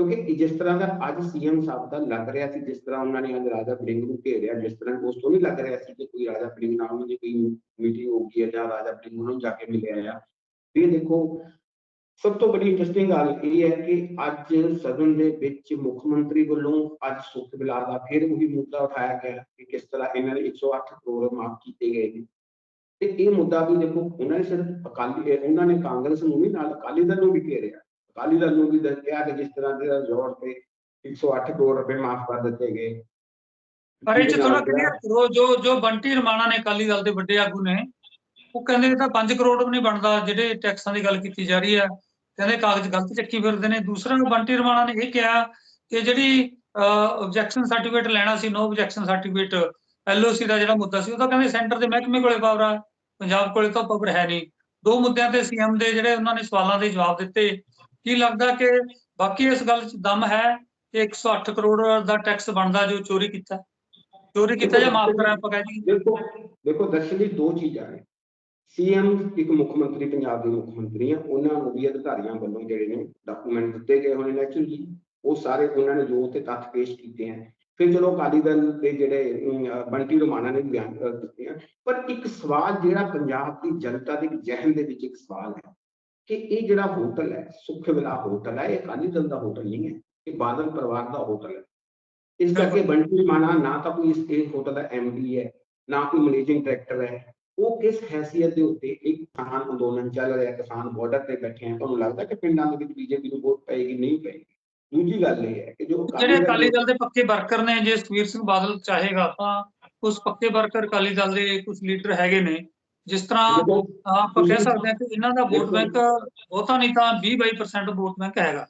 ਕਿਉਂਕਿ ਜਿਸ ਤਰ੍ਹਾਂ ਦਾ ਅੱਜ ਸੀਐਮ ਸਾਹਿਬ ਦਾ ਲੱਗ ਰਿਹਾ ਸੀ, ਜਿਸ ਤਰ੍ਹਾਂ ਉਹਨਾਂ ਨੇ ਅੱਜ ਰਾਜਾ ਵੜਿੰਗ ਨੂੰ ਘੇਰਿਆ, ਜਿਸ ਤਰ੍ਹਾਂ ਉਸ ਤੋਂ ਨਹੀਂ ਲੱਗ ਰਿਹਾ ਸੀ ਕਿ ਕੋਈ ਰਾਜਾ ਵੜਿੰਗ ਨਾਲ ਉਹਨਾਂ ਦੀ ਕੋਈ ਮੀਟਿੰਗ ਹੋ ਗਈ ਹੈ ਜਾਂ ਰਾਜਾ ਵੜਿੰਗ ਉਹਨਾਂ ਨੂੰ ਜਾ ਕੇ ਮਿਲਿਆ ਆ। ਇਹ ਦੇਖੋ, ਸਭ ਤੋਂ ਬੜੀ ਇੰਟਰਸਟਿੰਗ ਗੱਲ ਇਹ ਹੈ ਕਿ ਅੱਜ ਸਦਨ ਦੇ ਵਿੱਚ ਮੁੱਖ ਮੰਤਰੀ ਵੱਲੋਂ ਅੱਜ ਸੁੱਖ ਬਿਲਾ ਦਾ ਫਿਰ ਉਹੀ ਮੁੱਦਾ ਉਠਾਇਆ ਗਿਆ ਕਿ ਕਿਸ ਤਰ੍ਹਾਂ ਇਹਨਾਂ ਦੇ 108 ਕਰੋੜ ਮਾਫ ਕੀਤੇ ਗਏ ਨੇ। ਤੇ ਇਹ ਮੁੱਦਾ ਵੀ ਦੇਖੋ, ਉਹਨਾਂ ਨੇ ਸਿਰਫ ਅਕਾਲੀ, ਉਹਨਾਂ ਨੇ ਕਾਂਗਰਸ ਨੂੰ ਨਹੀਂ, ਨਾਲ ਅਕਾਲੀ ਦਲ ਨੂੰ ਵੀ ਘੇਰਿਆ। ਅਕਾਲੀ ਦਲ ਨੂੰ ਵੀ ਦੱਸਿਆ ਕਿ ਜਿਸ ਤਰ੍ਹਾਂ ਦੇ ਜ਼ੋਰ ਤੇ 108 ਕਰੋੜ ਰੁਪਏ ਮਾਫ ਕਰ ਦਿੱਤੇ ਗਏ। ਪਰ ਇਹ ਚ ਥੋੜਾ ਕਲੀਅਰ ਕਰੋ ਜੋ ਜੋ ਬੰਟੀ ਰਮਾਣਾ ਨੇ ਅਕਾਲੀ ਦਲ ਦੇ ਵੱਡੇ ਆਗੂ ਨੇ ਉਹ ਕਹਿੰਦੇ ਇਹ ਤਾਂ 5 ਕਰੋੜ ਵੀ ਨਹੀਂ ਬਣਦਾ ਜਿਹੜੇ ਟੈਕਸਾਂ ਦੀ ਗੱਲ ਕੀਤੀ ਜਾ ਰਹੀ ਹੈ ਕਹਿੰਦੇ ਕਾਗਜ਼ ਗਲਤ ਚੱਕੀ ਫਿਰਦੇ ਨੇ। ਦੂਸਰਾ ਬੰਟੀ ਰਮਾਣਾ ਨੇ ਇਹ ਕਿਹਾ ਕਿ ਜਿਹੜੀ ਆਬਜੈਕਸ਼ਨ ਸਰਟੀਫਿਕੇਟ ਲੈਣਾ ਸੀ ਨੋ ਆਬਜੈਕਸ਼ਨ ਸਰਟੀਫਿਕੇਟ ਐਲਓਸੀ ਦਾ ਜਿਹੜਾ ਮੁੱਦਾ ਸੀ ਉਹ ਤਾਂ ਕਹਿੰਦੇ ਸੈਂਟਰ ਦੇ ਮਹਿਕਮੇ ਕੋਲੇ ਪਾਵਰ ਆ ਪੰਜਾਬ ਕੋਲੇ ਤਾਂ ਪਾਵਰ ਹੈ ਨਹੀਂ। ਦੋ ਮੁੱਦਿਆਂ ਤੇ ਸੀਐਮ ਦੇ ਜਿਹੜੇ ਉਹਨਾਂ ਨੇ ਸਵਾਲਾਂ ਦੇ ਜਵਾਬ ਦਿੱਤੇ ਕੀ ਲੱਗਦਾ ਕਿ ਬਾਕੀ ਇਸ ਗੱਲ 'ਚ ਦਮ ਹੈ ਕਿ 108 ਕਰੋੜ ਦਾ ਟੈਕਸ ਬਣਦਾ ਜੋ ਚੋਰੀ ਕੀਤਾ? ਚੋਰੀ ਕੀਤਾ ਜਾਂ ਮਾਫ ਕਰਾਂ ਆਪਾਂ ਕਹਿ ਜੀ ਦੇਖੋ ਦੇਖੋ ਦਰਸ਼ਨ ਜੀ ਦੋ ਚੀਜ਼ਾਂ ਨੇ। ਸੀਐਮ ਇੱਕ ਮੁੱਖ ਮੰਤਰੀ, ਪੰਜਾਬ ਦੇ ਮੁੱਖ ਮੰਤਰੀ ਆ ਉਹਨਾਂ ਨੂੰ ਵੀ ਅਧਿਕਾਰੀਆਂ ਵੱਲੋਂ ਜਿਹੜੇ ਨੇ ਡਾਕੂਮੈਂਟ ਦਿੱਤੇ ਗਏ ਹੋਣੇ ਨੈਚੁਰਲੀ ਉਹ ਸਾਰੇ ਉਹਨਾਂ ਨੇ ਜੋ ਤੇ ਤੱਥ ਪੇਸ਼ ਕੀਤੇ ਆ। ਫਿਰ ਚਲੋ ਅਕਾਲੀ ਦਲ ਦੇ ਜਿਹੜੇ ਬੰਟੀ ਰਮਾਣਾ ਨੇ ਬਿਆਨ ਦਿੱਤੇ ਆ। ਪਰ ਇੱਕ ਸਵਾਲ ਜਿਹੜਾ ਪੰਜਾਬ ਦੀ ਜਨਤਾ ਦੇ ਜਹਿਨ ਦੇ ਵਿੱਚ ਇੱਕ ਸਵਾਲ ਹੈ। ਕਿ ਇਹ ਜਿਹੜਾ ਹੋਟਲ ਹੈ ਸੁਖ ਵਿਲਾ ਹੋਟਲ ਹੈ ਇਹ ਅਕਾਲੀ ਦਲ ਦਾ ਹੋਟਲ ਨਹੀਂ ਹੈ ਇਹ ਬਾਦਲ ਪਰਿਵਾਰ ਦਾ ਹੋਟਲ ਹੈ ਇਸ ਕਰਕੇ ਬੰਟੀ ਰਮਾਣਾ ਨਾ ਤਾਂ ਕੋਈ ਇਸ ਇਹ ਹੋਟਲ ਦਾ ਐਮਡੀ ਹੈ ਨਾ ਕੋਈ ਮੈਨੇਜਿੰਗ ਡਾਇਰੈਕਟਰ ਹੈ ਉਹ ਕਿਸ ਹੈਸੀਅਤ ਦੇ ਉੱਤੇ ਇੱਕ ਕਿਸਾਨ ਅੰਦੋਲਨ ਚੱਲ ਰਿਹਾ ਕਿਸਾਨ ਬਾਰਡਰ ਤੇ ਬੈਠੇ ਆ ਤੁਹਾਨੂੰ ਲੱਗਦਾ ਕਿ ਪਿੰਡਾਂ ਦੇ ਵਿੱਚ ਬੀਜੇਪੀ ਨੂੰ ਵੋਟ ਪਏਗੀ ਨਹੀਂ ਪਏਗੀ ਦੂਜੀ ਗੱਲ ਇਹ ਹੈ ਕਿ ਜੋ ਜਿਹੜੇ ਅਕਾਲੀ ਦਲ ਦੇ ਪੱਕੇ ਵਰਕਰ ਨੇ ਜੇ ਸੁਖਬੀਰ ਸਿੰਘ ਬਾਦਲ ਚਾਹੇਗਾ ਤਾਂ ਉਸ ਪੱਕੇ ਵਰਕਰ ਅਕਾਲੀ ਦਲ ਦੇ ਕੁਝ ਲੀਡਰ ਹੈਗੇ ਨੇ ਜਿਸ ਤਰ੍ਹਾਂ ਆਪਾਂ ਕਹਿ ਸਕਦੇ ਹਾਂ ਕਿ ਇਹਨਾਂ ਦਾ ਵੋਟ ਬੈਂਕ ਬਹੁਤਾ ਨਹੀਂ ਤਾਂ 20-22% ਵੋਟ ਬੈਂਕ ਹੈਗਾ।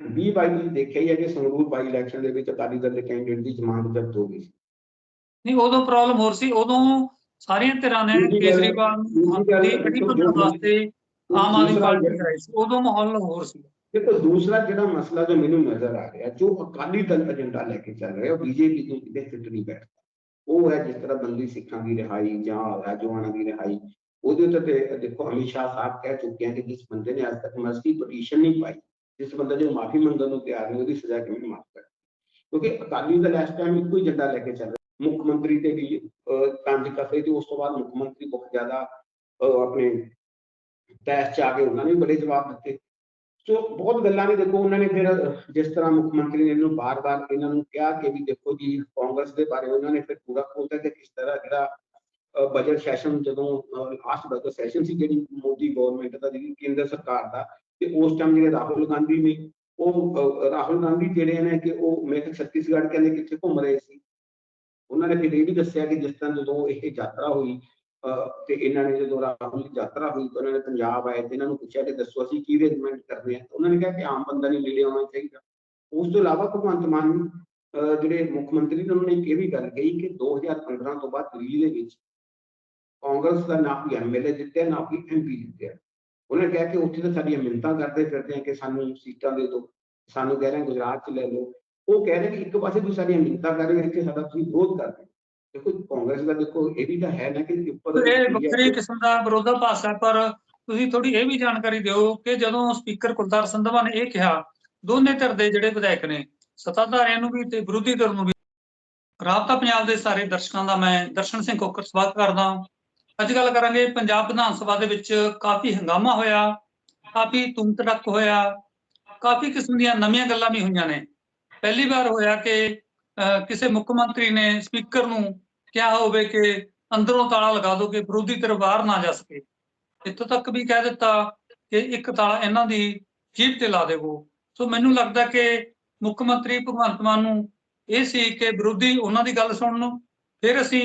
20 ਬਾਈ ਨੂੰ ਦੇਖਿਆ ਹੀ ਹੈ ਕਿ ਸੰਗਰੂਰ ਬਾਈ ਇਲੈਕਸ਼ਨ ਦੇ ਵਿੱਚ ਅਕਾਲੀ ਦਲ ਦੇ ਕੈਂਡੀਡੇਟ ਦੀ ਜ਼ਮਾਨਤ ਜ਼ਬਤ ਹੋ ਗਈ ਨਹੀਂ ਉਦੋਂ ਪ੍ਰੋਬਲਮ ਹੋਰ ਸੀ। ਉਦੋਂ ਸਾਰੀਆਂ ਧਿਰਾਂ ਨੇ ਕੇਜਰੀਵਾਲ ਨੂੰ ਦੀ ਬੰਨਣ ਵਾਸਤੇ ਆਮ ਆਦਮੀ ਪਾਰਟੀ ਕਰਾਈ ਸੀ। ਉਦੋਂ ਮਾਹੌਲ ਹੋਰ ਸੀ। ਦੇਖੋ ਦੂਸਰਾ ਜਿਹੜਾ ਮਸਲਾ ਜੋ ਮੈਨੂੰ ਨਜ਼ਰ ਆ ਰਿਹਾ ਜੋ ਅਕਾਲੀ ਦਲ ਏਜੰਡਾ ਲੈ ਕੇ ਚੱਲ ਰਿਹਾ ਉਹ ਬੀਜੇਪੀ ਨੂੰ ਕਿਤੇ ਫਿੱਟ ਨਹੀਂ ਬੈਠਦਾ ਉਹ ਹੈ ਜਿਸ ਤਰ੍ਹਾਂ ਬੰਦੀ ਸਿੱਖਾਂ ਦੀ ਰਿਹਾਈ ਜਾਂ ਰਾਜਵਾਨਾ ਦੀ ਰਿਹਾਈ। ਉਹਦੇ ਉੱਤੇ ਤੇ ਦੇਖੋ ਅਮਿਤ ਸ਼ਾਹ ਸਾਹਿਬ ਕਹਿ ਚੁੱਕੇ ਹਨ ਕਿ ਜਿਸ ਬੰਦੇ ਨੇ ਅੱਜ ਤੱਕ ਮਰਜ਼ੀ ਪਟੀਸ਼ਨ ਨਹੀਂ ਪਾਈ ਜਿਸ ਬੰਦੇ ਜੋ ਮਾਫੀ ਮੰਗਣ ਨੂੰ ਤਿਆਰ ਨਹੀਂ ਉਹਦੀ ਸਜ਼ਾ ਕਿਵੇਂ ਮਾਫ ਕਰ ਕਿਉਂਕਿ ਅਕਾਲੀ ਦਲ ਇਸ ਟਾਈਮ ਇੱਕੋ ਹੀ ਏਜੰਡਾ ਲੈ ਕੇ ਚੱਲ ਰਿਹਾ। ਮੁੱਖ ਮੰਤਰੀ ਤੇ ਵੀ ਤੰਜ ਕਸੇ ਤੇ ਉਸ ਤੋਂ ਬਾਅਦ ਮੁੱਖ ਮੰਤਰੀ ਬਹੁਤ ਜ਼ਿਆਦਾ ਅਹ, ਆਪਣੇ ਤੈਸ ਚ ਆ ਕੇ ਉਹਨਾਂ ਨੇ ਵੀ ਬੜੇ ਜਵਾਬ ਦਿੱਤੇ। ਸੋ ਬਹੁਤ ਗੱਲਾਂ ਨੇ ਦੇਖੋ, ਉਹਨਾਂ ਨੇ ਫਿਰ ਜਿਸ ਤਰ੍ਹਾਂ ਮੁੱਖ ਮੰਤਰੀ ਨੇ ਇਹਨੂੰ ਬਾਰ-ਬਾਰ ਇਹਨਾਂ ਨੂੰ ਕਿਹਾ ਕਿ ਵੀ ਦੇਖੋ ਜੀ, ਕਾਂਗਰਸ ਦੇ ਬਾਰੇ ਉਹਨਾਂ ਨੇ ਫਿਰ ਪੂਰਾ ਖੋਲ੍ਹਿਆ ਕਿ ਕਿਸ ਤਰ੍ਹਾਂ ਜਿਹੜਾ ਬਜਟ ਸੈਸ਼ਨ ਜਦੋਂ ਲਾਸਟ ਬਜਟ ਸੈਸ਼ਨ ਸੀ ਜਿਹੜੀ ਮੋਦੀ ਗਵਰਨਮੈਂਟ ਦਾ, ਜਿਹੜੀ ਕੇਂਦਰ ਸਰਕਾਰ ਦਾ, ਤੇ ਉਸ ਟਾਈਮ ਜਿਹੜੇ ਰਾਹੁਲ ਗਾਂਧੀ ਨੇ, ਉਹ ਰਾਹੁਲ ਗਾਂਧੀ ਜਿਹੜੇ ਨੇ ਕਿ ਉਹ ਮੇਰੇ ਛੱਤੀਸਗੜ੍ਹ ਕਹਿੰਦੇ ਕਿੱਥੇ ਘੁੰਮ ਰਹੇ ਸੀ। ਉਹਨਾਂ ਨੇ ਫਿਰ ਇਹ ਵੀ ਦੱਸਿਆ ਕਿ ਜਿਸ ਤਰ੍ਹਾਂ ਜਦੋਂ ਇਹ ਯਾਤਰਾ ਹੋਈ ਤੇ ਇਹਨਾਂ ਨੇ ਜਦੋਂ ਰਾਹੁਲ ਦੀ ਯਾਤਰਾ ਹੋਈ ਤਾਂ ਉਹਨਾਂ ਨੇ ਪੰਜਾਬ ਆਏ ਤੇ ਇਹਨਾਂ ਨੂੰ ਪੁੱਛਿਆ ਕਿ ਦੱਸੋ ਅਸੀਂ ਕੀ ਅਰੇਂਜਮੈਂਟ ਕਰਨੇ ਆ ਉਹਨਾਂ ਨੇ ਕਿਹਾ ਕਿ ਆਮ ਬੰਦਾ ਨਹੀਂ ਨੇੜੇ ਆਉਣਾ ਚਾਹੀਦਾ। ਉਸ ਤੋਂ ਇਲਾਵਾ ਭਗਵੰਤ ਮਾਨ ਅਹ, ਜਿਹੜੇ ਮੁੱਖ ਮੰਤਰੀ ਨੇ ਉਹਨਾਂ ਨੇ ਇੱਕ ਇਹ ਵੀ ਗੱਲ ਕਹੀ ਕਿ 2015 ਤੋਂ ਬਾਅਦ ਦਿੱਲੀ ਦੇ ਵਿੱਚ ਕਾਂਗਰਸ ਦਾ ਨਾ ਕੋਈ ਐਮਐਲਏ ਜਿੱਤਿਆ ਨਾ ਕੋਈ ਐਮਪੀ ਜਿੱਤਿਆ। ਉਹਨੇ ਕਿਹਾ ਕਿ ਉੱਥੇ ਤਾਂ ਸਾਡੀਆਂ ਮਿੰਨਤਾਂ ਕਰਦੇ ਫਿਰਦੇ ਆ ਕਿ ਸਾਨੂੰ ਸੀਟਾਂ ਦੇ ਦਿਓ ਸਾਨੂੰ ਕਹਿ ਰਹੇ ਗੁਜਰਾਤ ਚ ਲੈ ਲਓ। ਉਹ ਕਹਿ ਰਹੇ ਕਿ ਇੱਕ ਪਾਸੇ ਤੁਸੀਂ ਸਾਡੀਆਂ ਮਿੰਨਤਾਂ ਕਰ ਰਹੇ ਹੋ ਇੱਥੇ ਸਾਡਾ ਤੁਸੀਂ ਵਿਰੋਧ ਕਰਦੇ ਹੋ। ਦੇਖੋ ਕਾਂਗਰਸ ਦਾ ਦੇਖੋ ਇਹ ਵੀ ਤਾਂ ਹੈ ਨਾ ਕਿ ਉੱਪਰ ਇਹ ਵੱਖਰੀ ਕਿਸਮ ਦਾ ਵਿਰੋਧਾਭਾਸ ਹੈ ਪਰ ਤੁਸੀਂ ਥੋੜੀ ਇਹ ਵੀ ਜਾਣਕਾਰੀ ਦਿਓ ਕਿ ਜਦੋਂ ਸਪੀਕਰ ਕੁਲਤਾਰ ਸੰਧਵਾ ਨੇ ਇਹ ਕਿਹਾ ਦੋਨੇ ਧਿਰ ਦੇ ਜਿਹੜੇ ਵਿਧਾਇਕ ਨੇ ਸੱਤਾਧਾਰੀਆਂ ਨੂੰ ਵੀ ਤੇ ਵਿਰੋਧੀ ਧਿਰ ਨੂੰ ਵੀ ਰਾਬਤਾ ਪੰਜਾਬ ਦੇ ਸਾਰੇ ਦਰਸ਼ਕਾਂ ਦਾ ਮੈਂ ਦਰਸ਼ਨ ਸਿੰਘ ਕੋਕਰ ਸਵਾਗਤ ਕਰਦਾ ਅੱਜ ਗੱਲ ਕਰਾਂਗੇ ਪੰਜਾਬ ਵਿਧਾਨ ਸਭਾ ਦੇ ਵਿੱਚ ਕਾਫੀ ਹੰਗਾਮਾ ਹੋਇਆ ਕਾਫੀ ਤੁਮ ਤੜਕ ਹੋਇਆ ਕਾਫੀ ਕਿਸਮ ਦੀਆਂ ਨਵੀਆਂ ਗੱਲਾਂ ਵੀ ਹੋਈਆਂ ਨੇ। ਪਹਿਲੀ ਵਾਰ ਹੋਇਆ ਕਿ ਕਿਸੇ ਮੁੱਖ ਮੰਤਰੀ ਨੇ ਸਪੀਕਰ ਨੂੰ ਕਿਹਾ ਹੋਵੇ ਕਿ ਅੰਦਰੋਂ ਤਾਲਾ ਲਗਾ ਦੋ ਕਿ ਵਿਰੋਧੀ ਧਿਰ ਬਾਹਰ ਨਾ ਜਾ ਸਕੇ। ਇੱਥੋਂ ਤੱਕ ਵੀ ਕਹਿ ਦਿੱਤਾ ਕਿ ਇੱਕ ਤਾਲਾ ਇਹਨਾਂ ਦੀ ਜੀਭ ਤੇ ਲਾ ਦੇਵੋ। ਸੋ ਮੈਨੂੰ ਲੱਗਦਾ ਕਿ ਮੁੱਖ ਮੰਤਰੀ ਭਗਵੰਤ ਮਾਨ ਨੂੰ ਇਹ ਸੀ ਕਿ ਵਿਰੋਧੀ ਉਹਨਾਂ ਦੀ ਗੱਲ ਸੁਣਨ ਫਿਰ ਅਸੀਂ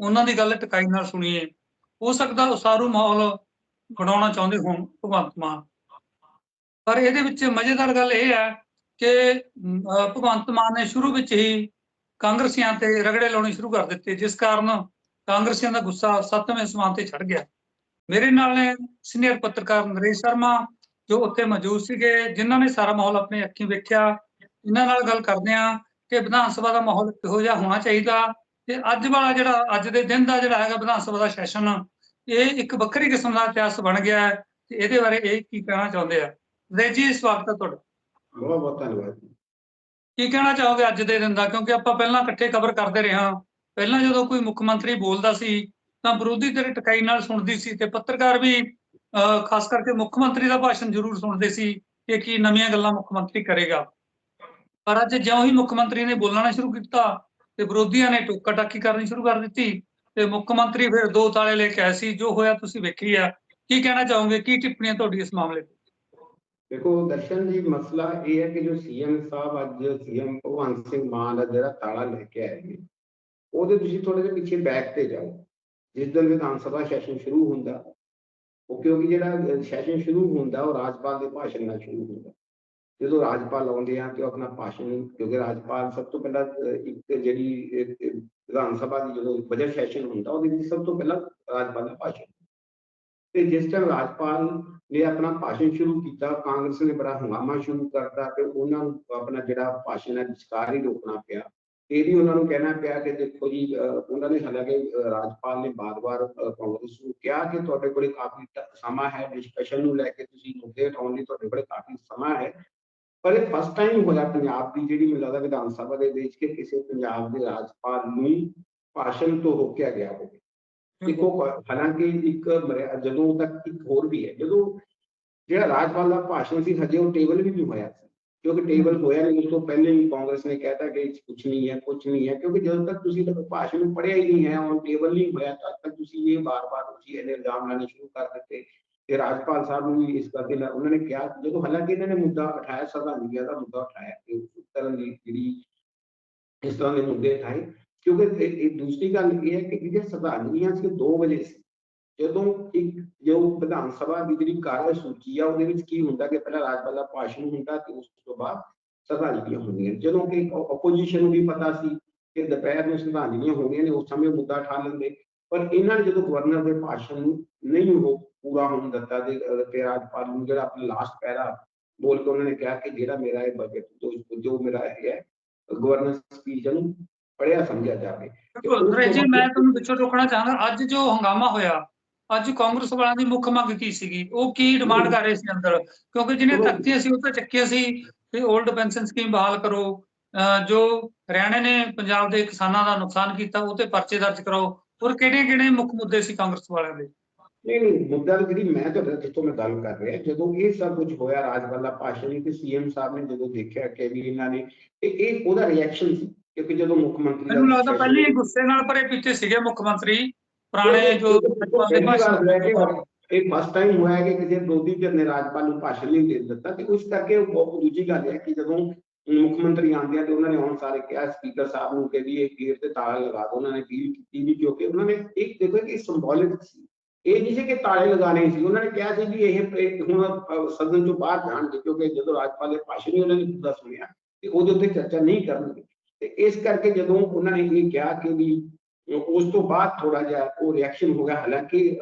ਉਹਨਾਂ ਦੀ ਗੱਲ ਟਿਕਾਈ ਨਾਲ ਸੁਣੀਏ। ਹੋ ਸਕਦਾ ਉਸਾਰੂ ਮਾਹੌਲ ਬਣਾਉਣਾ ਚਾਹੁੰਦੇ ਹੋਣ ਭਗਵੰਤ ਮਾਨ। ਪਰ ਇਹਦੇ ਵਿੱਚ ਮਜ਼ੇਦਾਰ ਗੱਲ ਇਹ ਹੈ ਕਿ ਭਗਵੰਤ ਮਾਨ ਨੇ ਸ਼ੁਰੂ ਵਿੱਚ ਹੀ ਕਾਂਗਰਸੀਆਂ ਤੇ ਰਗੜੇ ਲਾਉਣੇ ਸ਼ੁਰੂ ਕਰ ਦਿੱਤੇ, ਜਿਸ ਕਾਰਨ ਕਾਂਗਰਸੀਆਂ ਦਾ ਗੁੱਸਾ ਸੱਤਵੇਂ ਸਮਾਨ ਤੇ ਚੜ ਗਿਆ। ਮੇਰੇ ਨਾਲ ਨੇ ਸੀਨੀਅਰ ਪੱਤਰਕਾਰ ਨਰੇਸ਼ ਸ਼ਰਮਾ, ਜੋ ਉੱਥੇ ਮੌਜੂਦ ਸੀਗੇ, ਜਿਨ੍ਹਾਂ ਨੇ ਸਾਰਾ ਮਾਹੌਲ ਆਪਣੇ ਅੱਖੀਂ ਵੇਖਿਆ। ਇਹਨਾਂ ਨਾਲ ਗੱਲ ਕਰਦੇ ਆ ਕਿ ਵਿਧਾਨ ਸਭਾ ਦਾ ਮਾਹੌਲ ਕਿਹੋ ਜਿਹਾ ਹੋਣਾ ਚਾਹੀਦਾ ਤੇ ਅੱਜ ਵਾਲਾ ਜਿਹੜਾ, ਅੱਜ ਦੇ ਦਿਨ ਦਾ ਜਿਹੜਾ ਹੈਗਾ ਵਿਧਾਨ ਸਭਾ ਦਾ ਸੈਸ਼ਨ, ਇਹ ਇੱਕ ਵੱਖਰੀ ਕਿਸਮ ਦਾ ਇਤਿਹਾਸ ਬਣ ਗਿਆ ਹੈ ਤੇ ਇਹਦੇ ਬਾਰੇ ਇਹ ਕੀ ਕਹਿਣਾ ਚਾਹੁੰਦੇ ਆ? ਰੇਜੀ ਸਵਾਗਤ ਹੈ ਤੁਹਾਡਾ। ਬਹੁਤ ਬਹੁਤ ਧੰਨਵਾਦ ਕੀ ਕਹਿਣਾ ਚਾਹੋਗੇ ਅੱਜ ਦੇ ਦਿਨ ਦਾ? ਕਿਉਂਕਿ ਆਪਾਂ ਪਹਿਲਾਂ ਇਕੱਠੇ ਖਬਰ ਕਰਦੇ ਰਹੇ ਹਾਂ। ਪਹਿਲਾਂ ਜਦੋਂ ਕੋਈ ਮੁੱਖ ਮੰਤਰੀ ਬੋਲਦਾ ਸੀ ਤਾਂ ਵਿਰੋਧੀ ਤੇਰੇ ਟਕਾਈ ਨਾਲ ਸੁਣਦੀ ਸੀ ਤੇ ਪੱਤਰਕਾਰ ਵੀ ਅਹ, ਖਾਸ ਕਰਕੇ ਮੁੱਖ ਮੰਤਰੀ ਦਾ ਭਾਸ਼ਣ ਜ਼ਰੂਰ ਸੁਣਦੇ ਸੀ ਕਿ ਕੀ ਨਵੀਆਂ ਗੱਲਾਂ ਮੁੱਖ ਮੰਤਰੀ ਕਰੇਗਾ। ਪਰ ਅੱਜ ਜਿਉਂ ਹੀ ਮੁੱਖ ਮੰਤਰੀ ਨੇ ਬੋਲਣਾ ਸ਼ੁਰੂ ਕੀਤਾ ਤੇ ਵਿਰੋਧੀਆਂ ਨੇ ਟੋਕਾ ਟਾਕੀ ਕਰਨੀ ਸ਼ੁਰੂ ਕਰ ਦਿੱਤੀ ਤੇ ਮੁੱਖ ਮੰਤਰੀ ਫਿਰ ਦੋ ਤਾਲੇ ਲੈ ਕੇ ਆਏ ਸੀ ਜੋ ਹੋਇਆ ਤੁਸੀਂ ਵੇਖੀ ਆ। ਕੀ ਕਹਿਣਾ ਚਾਹੋਗੇ? ਕੀ ਟਿੱਪਣੀਆਂ ਤੁਹਾਡੀ ਇਸ ਮਾਮਲੇ ਤੇ? ਦੇਖੋ ਦਰਸ਼ਨ ਜੀ ਮਸਲਾ ਇਹ ਹੈ ਕਿ ਜੋ ਸੀਐਮ ਸਾਹਿਬ ਅੱਜ ਸੀਐਮ ਭਗਵੰਤ ਸਿੰਘ ਮਾਨ ਦਾ ਜਿਹੜਾ ਤਾਲਾ ਲੈ ਕੇ ਆਏ ਨੇ, ਉਹਦੇ ਤੁਸੀਂ ਥੋੜੇ ਜਿਹਾ ਪਿੱਛੇ ਬੈਕ ਤੇ ਜਾਓ, ਜਿਸ ਦਿਨ ਵਿਧਾਨ ਸਭਾ ਸੈਸ਼ਨ ਸ਼ੁਰੂ ਹੁੰਦਾ, ਉਹ ਕਿਉਂਕਿ ਜਿਹੜਾ ਸੈਸ਼ਨ ਸ਼ੁਰੂ ਹੁੰਦਾ, ਉਹ ਰਾਜਪਾਲ ਦੇ ਭਾਸ਼ਣ ਨਾਲ ਸ਼ੁਰੂ ਹੁੰਦਾ। ਜਦੋਂ ਰਾਜਪਾਲ ਆਉਂਦੇ ਆ ਤੇ ਉਹ ਆਪਣਾ ਭਾਸ਼ਣ, ਕਿਉਂਕਿ ਰਾਜਪਾਲ ਸਭ ਤੋਂ ਪਹਿਲਾਂ ਇੱਕ ਜਿਹੜੀ ਵਿਧਾਨ ਸਭਾ ਦੀ ਜਦੋਂ ਬਜਟ ਸੈਸ਼ਨ ਹੁੰਦਾ, ਉਹਦੇ ਵਿੱਚ ਸਭ ਤੋਂ ਪਹਿਲਾਂ ਰਾਜਪਾਲ ਦਾ ਭਾਸ਼ਣ। ਤੇ ਜਿਸ ਟਾਈਮ ਰਾਜਪਾਲ ਨੇ ਆਪਣਾ ਭਾਸ਼ਣ ਸ਼ੁਰੂ ਕੀਤਾ, ਕਾਂਗਰਸ ਨੇ ਬੜਾ ਹੰਗਾਮਾ ਸ਼ੁਰੂ ਕਰਤਾ ਤੇ ਉਹਨਾਂ ਨੂੰ ਆਪਣਾ ਜਿਹੜਾ ਭਾਸ਼ਣ ਹੈ, ਵਿਚਕਾਰ ਹੀ ਰੋਕਣਾ ਪਿਆ। ਇਹ ਵੀ ਉਹਨਾਂ ਨੂੰ ਕਹਿਣਾ ਪਿਆ ਕਿ ਦੇਖੋ ਜੀ ਉਹਨਾਂ ਨੇ ਹਾਲਾਂਕਿ ਰਾਜਪਾਲ ਨੇ ਬਾਰ-ਬਾਰ ਕਾਂਗਰਸ ਨੂੰ ਕਿਹਾ ਕਿ ਤੁਹਾਡੇ ਕੋਲ ਕਾਫੀ ਸਮਾਂ ਹੈ ਡਿਸਕਸ਼ਨ ਨੂੰ ਲੈ ਕੇ ਤੁਸੀਂ ਮੁੱਦੇ ਉਠਾਉਣ ਲਈ ਤੁਹਾਡੇ ਕੋਲ ਕਾਫੀ ਸਮਾਂ ਹੈ। ਪਰ ਇਹ ਫਸਟ ਟਾਈਮ ਹੋਇਆ ਪੰਜਾਬ ਦੀ, ਜਿਹੜੀ ਮੈਨੂੰ ਲੱਗਦਾ ਵਿਧਾਨ ਸਭਾ ਦੇ ਵਿੱਚ ਕਿ ਕਿਸੇ ਪੰਜਾਬ ਦੇ ਰਾਜਪਾਲ ਨੂੰ ਭਾਸ਼ਣ ਤੋਂ ਰੋਕਿਆ ਗਿਆ ਹੋਵੇ। ਦੇਖੋ ਹਾਲਾਂਕਿ ਇੱਕ ਮਰਿਆ- ਜਦੋਂ ਤੱਕ ਇੱਕ ਹੋਰ ਵੀ ਹੈ ਜਦੋਂ ਜਿਹੜਾ ਰਾਜਪਾਲ ਦਾ ਭਾਸ਼ਣ ਸੀ ਹਜੇ ਉਹ ਟੇਬਲ ਵੀ ਨਹੀਂ ਹੋਇਆ ਸੀ। ਕਿਉਂਕਿ ਟੇਬਲ ਹੋਇਆ ਨਹੀਂ ਉਸ ਤੋਂ ਪਹਿਲੇ ਹੀ ਕਾਂਗਰਸ ਨੇ ਕਹਿਤਾ ਕਿ ਇਹ 'ਚ ਕੁਛ ਨਹੀਂ ਹੈ ਕੁਛ ਨਹੀਂ ਹੈ। ਕਿਉਂਕਿ ਜਦੋਂ ਤੱਕ ਤੁਸੀਂ ਤਾਂ ਭਾਸ਼ਣ ਨੂੰ ਪੜ੍ਹਿਆ ਹੀ ਨਹੀਂ ਹੈ ਔਨ ਟੇਬਲ ਨਹੀਂ ਹੋਇਆ ਤਦ ਤੱਕ ਤੁਸੀਂ ਇਹ ਬਾਰ-ਬਾਰ ਤੁਸੀਂ ਇਹਨੇ ਇਲਜ਼ਾਮ ਲਾਣੇ ਸ਼ੁਰੂ ਕਰ ਦਿੱਤੇ। ਤੇ ਰਾਜਪਾਲ ਸਾਹਿਬ ਨੂੰ ਵੀ ਇਸ ਕਰਕੇ ਨਾ- ਉਹਨਾਂ ਨੇ ਕਿਹਾ ਜਦੋਂ ਹਾਲਾਂਕਿ ਇਹਨਾਂ ਨੇ ਮੁੱਦਾ ਉਠਾਇਆ ਸਰਦਾਂਗੀਆਂ ਦਾ ਮੁੱਦਾ ਉਠਾਇਆ ਕਿ ਉਸ ਤਰ੍ਹਾਂ ਦੀ ਜਿਹੜੀ ਇਸ ਤਰ੍ਹਾਂ ਦੇ ਮੁੱਦੇ ਉਠਾਏ ਕਿਉਂਕਿ ਇਹ ਇਹ ਦੂਸਰੀ ਗੱਲ ਇਹ ਹੈ ਕਿ ਜਿਹੜੇ 2 ਵਜੇ ਸੀ। ਜਦੋਂ ਇੱਕ, ਜੋ ਵਿਧਾਨ ਸਭਾ ਦੀ ਜਿਹੜੀ ਕਾਰਜ ਸੂਚੀ ਆ, ਉਹਦੇ ਵਿੱਚ ਕੀ ਹੁੰਦਾ ਕਿ ਪਹਿਲਾਂ ਰਾਜਪਾਲ ਦਾ ਭਾਸ਼ਣ ਹੁੰਦਾ ਤੇ ਉਸ ਤੋਂ ਬਾਅਦ ਸ਼ਰਧਾਂਜਲੀਆਂ ਹੁੰਦੀਆਂ ਜਦੋਂ ਕਿ ਆਪੋਜੀਸ਼ਨ ਨੂੰ ਵੀ ਪਤਾ ਸੀ ਕਿ ਦੁਪਹਿਰ ਨੂੰ ਸ਼ਰਧਾਂਜਲੀਆਂ ਹੋਣੀਆਂ ਨੇ, ਉਸ ਸਮੇਂ ਮੁੱਦਾ ਠਾ ਲੈਂਦੇ। ਪਰ ਇਹਨਾਂ ਨੇ ਜਦੋਂ ਗਵਰਨਰ ਦੇ ਭਾਸ਼ਣ ਨੂੰ ਨਹੀਂ ਉਹ ਪੂਰਾ ਹੋਣ ਦਿੱਤਾ ਤੇ ਰਾਜਪਾਲ ਨੂੰ ਜਿਹੜਾ ਆਪਣਾ ਲਾਸਟ ਪੈਰਾ ਬੋਲ ਕੇ ਉਹਨਾਂ ਨੇ ਕਿਹਾ ਕਿ ਜਿਹੜਾ ਮੇਰਾ ਇਹ ਬਜਟ ਜੋ ਮੇਰਾ ਇਹ ਹੈ ਗਵਰਨਰ ਸਪੀਚ ਨੂੰ ਪੜਿਆ ਸਮਝਿਆ ਜਾਵੇ ਬਿਲਕੁਲ। ਜੀ ਮੈਂ ਤੁਹਾਨੂੰ ਪਿੱਛੋਂ ਰੋਕਣਾ ਚਾਹਾਂਗਾ ਅੱਜ ਜੋ ਹੰਗਾਮਾ ਹੋਇਆ ਅੱਜ ਕਾਂਗਰਸ ਵਾਲਿਆਂ ਦੀ ਮੁੱਖ ਮੰਗ ਕੀ ਸੀਗੀ? ਉਹ ਕੀ ਡਿਮਾਂਡ ਕਰ ਰਹੇ ਸੀ ਅੰਦਰ? ਕਿਉਂਕਿ ਜਿਹਨੇ। ਤਖਤੀਆਂ ਸੀ ਉਹ ਤਾਂ ਚੱਕੀਆਂ ਸੀ ਕਿ 올ਡ ਪੈਨਸ਼ਨ ਸਕੀਮ ਬਹਾਲ ਕਰੋ। ਜੋ ਹਰਿਆਣੇ ਨੇ ਪੰਜਾਬ ਦੇ ਕਿਸਾਨਾਂ ਦਾ ਨੁਕਸਾਨ ਕੀਤਾ ਉਹ ਤੇ ਪਰਚੇ ਦਰਜ ਕਰਾਓ। ਔਰ ਕਿਹੜੇ ਕਿਹੜੇ ਮੁੱਖ ਮੁੱਦੇ ਸੀ ਕਾਂਗਰਸ ਵਾਲਿਆਂ ਦੇ? ਨਹੀਂ ਨਹੀਂ ਮੁੱਦਾ ਤਾਂ ਜਿਹੜੀ ਮੈਂ ਤੁਹਾਡੇ ਜਿੱਥੋਂ ਮੈਂ ਗੱਲ ਕਰ ਰਿਹਾ। ਜਦੋਂ ਇਹ ਸਭ ਕੁਝ ਹੋਇਆ ਰਾਜਪਾਲ ਦਾ ਭਾਸ਼ਣ ਤੇ ਸੀਐਮ ਸਾਹਿਬ ਨੇ ਜਦੋਂ ਦੇਖਿਆ ਕਿ ਵੀ ਇਹਨਾਂ ਨੇ ਇਹ ਇਹ ਉਹਦਾ ਰਿਐਕਸ਼ਨ ਸੀ। ਕਿਉਂਕਿ ਜਦੋਂ ਮੁੱਖ ਮੰਤਰੀ ਦਾ ਮੈਨੂੰ ਲੱਗਦਾ ਪਹਿਲੇ ਹੀ ਗੁੱਸੇ ਨਾਲ ਭਰੇ ਪਿੱਛੇ ਸੀਗੇ ਮੁੱਖ ਮੰਤਰੀ ਪੁਰਾਣੇ ਜੋ ਦੇ ਇਹ ਫਸਟ ਟਾਈਮ ਹੋਇਆ ਹੈ ਕਿ ਕਿਸੇ ਵਿਰੋਧੀ ਧਿਰ ਨੇ ਰਾਜਪਾਲ ਨੂੰ ਭਾਸ਼ਣ ਨਹੀਂ ਦੇ ਦਿੱਤਾ ਤੇ ਉਸ ਕਰਕੇ ਉਹ ਬਹੁਤ ਦੂਜੀ ਗੱਲ ਹੈ ਕਿ ਜਦੋਂ ਮੁੱਖ ਮੰਤਰੀ ਆਉਂਦੇ ਆ ਤੇ ਉਹਨਾਂ ਨੇ ਹੁਣ ਸਾਰੇ ਕਿਹਾ ਸਪੀਕਰ ਸਾਹਿਬ ਨੂੰ ਕਿ ਵੀ ਇਹ ਗੇਟ ਤੇ ਤਾਲਾ ਲਗਾ ਦਿਓ ਉਹਨਾਂ ਨੇ ਅਪੀਲ ਕੀਤੀ ਵੀ ਕਿਉਂਕਿ ਉਹਨਾਂ ਨੇ ਇੱਕ ਦੇਖੋ ਕਿ ਸਿੰਬੋਲਿਕ ਸੀ। ਇਹ ਨਹੀਂ ਸੀ ਕਿ ਤਾਲੇ ਲਗਾਣੇ ਸੀ ਉਹਨਾਂ ਨੇ ਕਿਹਾ ਸੀ ਵੀ ਇਹ ਇਹ ਹੁਣ ਸਦਨ ਤੋਂ ਬਾਹਰ ਜਾਣਗੇ ਕਿਉਂਕਿ ਜਦੋਂ ਰਾਜਪਾਲ ਦੇ ਭਾਸ਼ਣ ਹੀ ਉਹਨਾਂ ਨੇ ਪੂਰਾ ਸੁਣਿਆ ਤੇ ਉਹਦੇ ਉੱਤੇ ਚਰਚਾ ਨਹੀਂ ਕਰਨਗੇ। ਤੇ ਇਸ ਕਰਕੇ ਜਦੋਂ ਉਹਨਾਂ ਨੇ ਇਹ ਕਿਹਾ ਕਿ ਵੀ ਉਸ ਤੋਂ ਬਾਅਦ ਥੋੜਾ ਜਿਹਾ ਉਹ ਰਿਐਕਸ਼ਨ ਹੋ ਗਿਆ। ਹਾਲਾਂਕਿ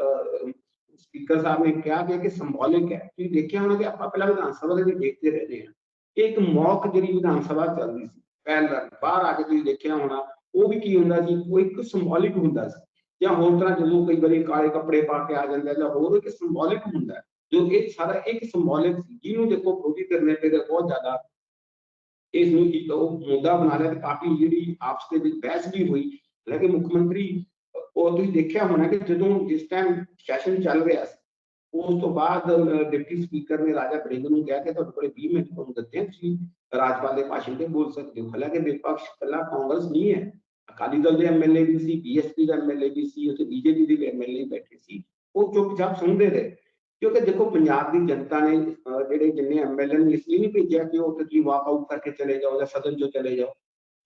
ਸਪੀਕਰ ਸਾਹਿਬ ਨੇ ਕਿਹਾ ਕਿ ਕਿ ਸਿੰਬੋਲਿਕ ਹੈ। ਤੁਸੀਂ ਦੇਖਿਆ ਹੋਣਾ ਕਿ ਆਪਾਂ ਪਹਿਲਾਂ ਵਿਧਾਨ ਸਭਾ ਦੇ ਵਿੱਚ ਦੇਖਦੇ ਰਹੇ ਹਾਂ। ਇੱਕ ਮੌਕ ਜਿਹੜੀ ਵਿਧਾਨ ਸਭਾ ਚੱਲਦੀ ਸੀ, ਪਹਿਲਾਂ ਬਾਹਰ ਆ ਕੇ ਤੁਸੀਂ ਦੇਖਿਆ ਹੋਣਾ, ਉਹ ਵੀ ਕੀ ਹੁੰਦਾ ਸੀ? ਉਹ ਇੱਕ ਸਿੰਬੋਲਿਕ ਹੁੰਦਾ ਸੀ। ਜਾਂ ਹੋਰ ਤਰ੍ਹਾਂ ਜਦੋਂ ਕਈ ਵਾਰੀ ਕਾਲੇ ਕੱਪੜੇ ਪਾ ਕੇ ਆ ਜਾਂਦਾ ਜਾਂ ਹੋਰ ਇੱਕ ਸਿੰਬੋਲਿਕ ਹੁੰਦਾ। ਜੋ ਇਹ ਸਾਰਾ ਇੱਕ ਸਿੰਬੋਲਿਕ ਸੀ, ਜਿਹਨੂੰ ਦੇਖੋ ਵਿਰੋਧੀ ਕਰਨੇ ਤੇ ਬਹੁਤ ਜ਼ਿਆਦਾ ਇਸ ਨੂੰ ਇੱਕ ਉਹ ਮੁੱਦਾ ਬਣਾ ਲਿਆ ਤੇ ਕਾਫੀ ਜਿਹੜੀ ਆਪਸ ਦੇ ਵਿੱਚ ਬਹਿਸ ਵੀ ਹੋਈ। ਹਾਲਾਂਕਿ ਮੁੱਖ ਮੰਤਰੀ, ਉਹ ਤੁਸੀਂ ਦੇਖਿਆ ਹੋਣਾ ਕਿ ਜਦੋਂ ਜਿਸ ਟਾਈਮ ਸੈਸ਼ਨ ਚੱਲ ਰਿਹਾ ਸੀ, ਉਸ ਤੋਂ ਬਾਅਦ ਡਿਪਟੀ ਸਪੀਕਰ ਨੇ ਰਾਜਾ ਬੜਿੰਗ ਨੂੰ ਕਿਹਾ ਕਿ ਤੁਹਾਡੇ ਕੋਲ 20 ਮਿੰਟ ਤੁਹਾਨੂੰ ਦਿੱਤੇ ਤੁਸੀਂ ਰਾਜਪਾਲ ਦੇ ਭਾਸ਼ਣ ਤੇ ਬੋਲ ਸਕਦੇ ਹੋ। ਹਾਲਾਂਕਿ ਵਿਪਕਸ਼ ਕੱਲਾ ਕਾਂਗਰਸ ਨਹੀਂ ਹੈ। ਅਕਾਲੀ ਦਲ ਦੇ ਐਮਐਲਏ ਵੀ ਸੀ ਬੀਐਸਪੀ ਦਾ ਐਮਐਲਏ ਵੀ ਸੀ, ਉੱਥੇ ਬੀਜੇਪੀ ਦੇ ਵੀ ਐਮਐਲਏ ਬੈਠੇ ਸੀ। ਉਹ ਚੁੱਪਚਾਪ ਸੁਣਦੇ ਰਹੇ। ਕਿਉਂਕਿ ਦੇਖੋ ਪੰਜਾਬ ਦੀ ਜਨਤਾ ਨੇ ਜਿਹੜੇ ਜਿੰਨੇ ਐਮਐਲਏ ਨੂੰ ਇਸ ਲਈ ਨਹੀਂ ਭੇਜਿਆ ਕਿ ਉਹ ਤੁਸੀਂ ਵਾਕ ਆਊਟ ਕਰਕੇ ਚਲੇ ਜਾਓ ਜਾਂ ਸਦਨ ਚੋਂ ਚਲੇ ਜਾਓ।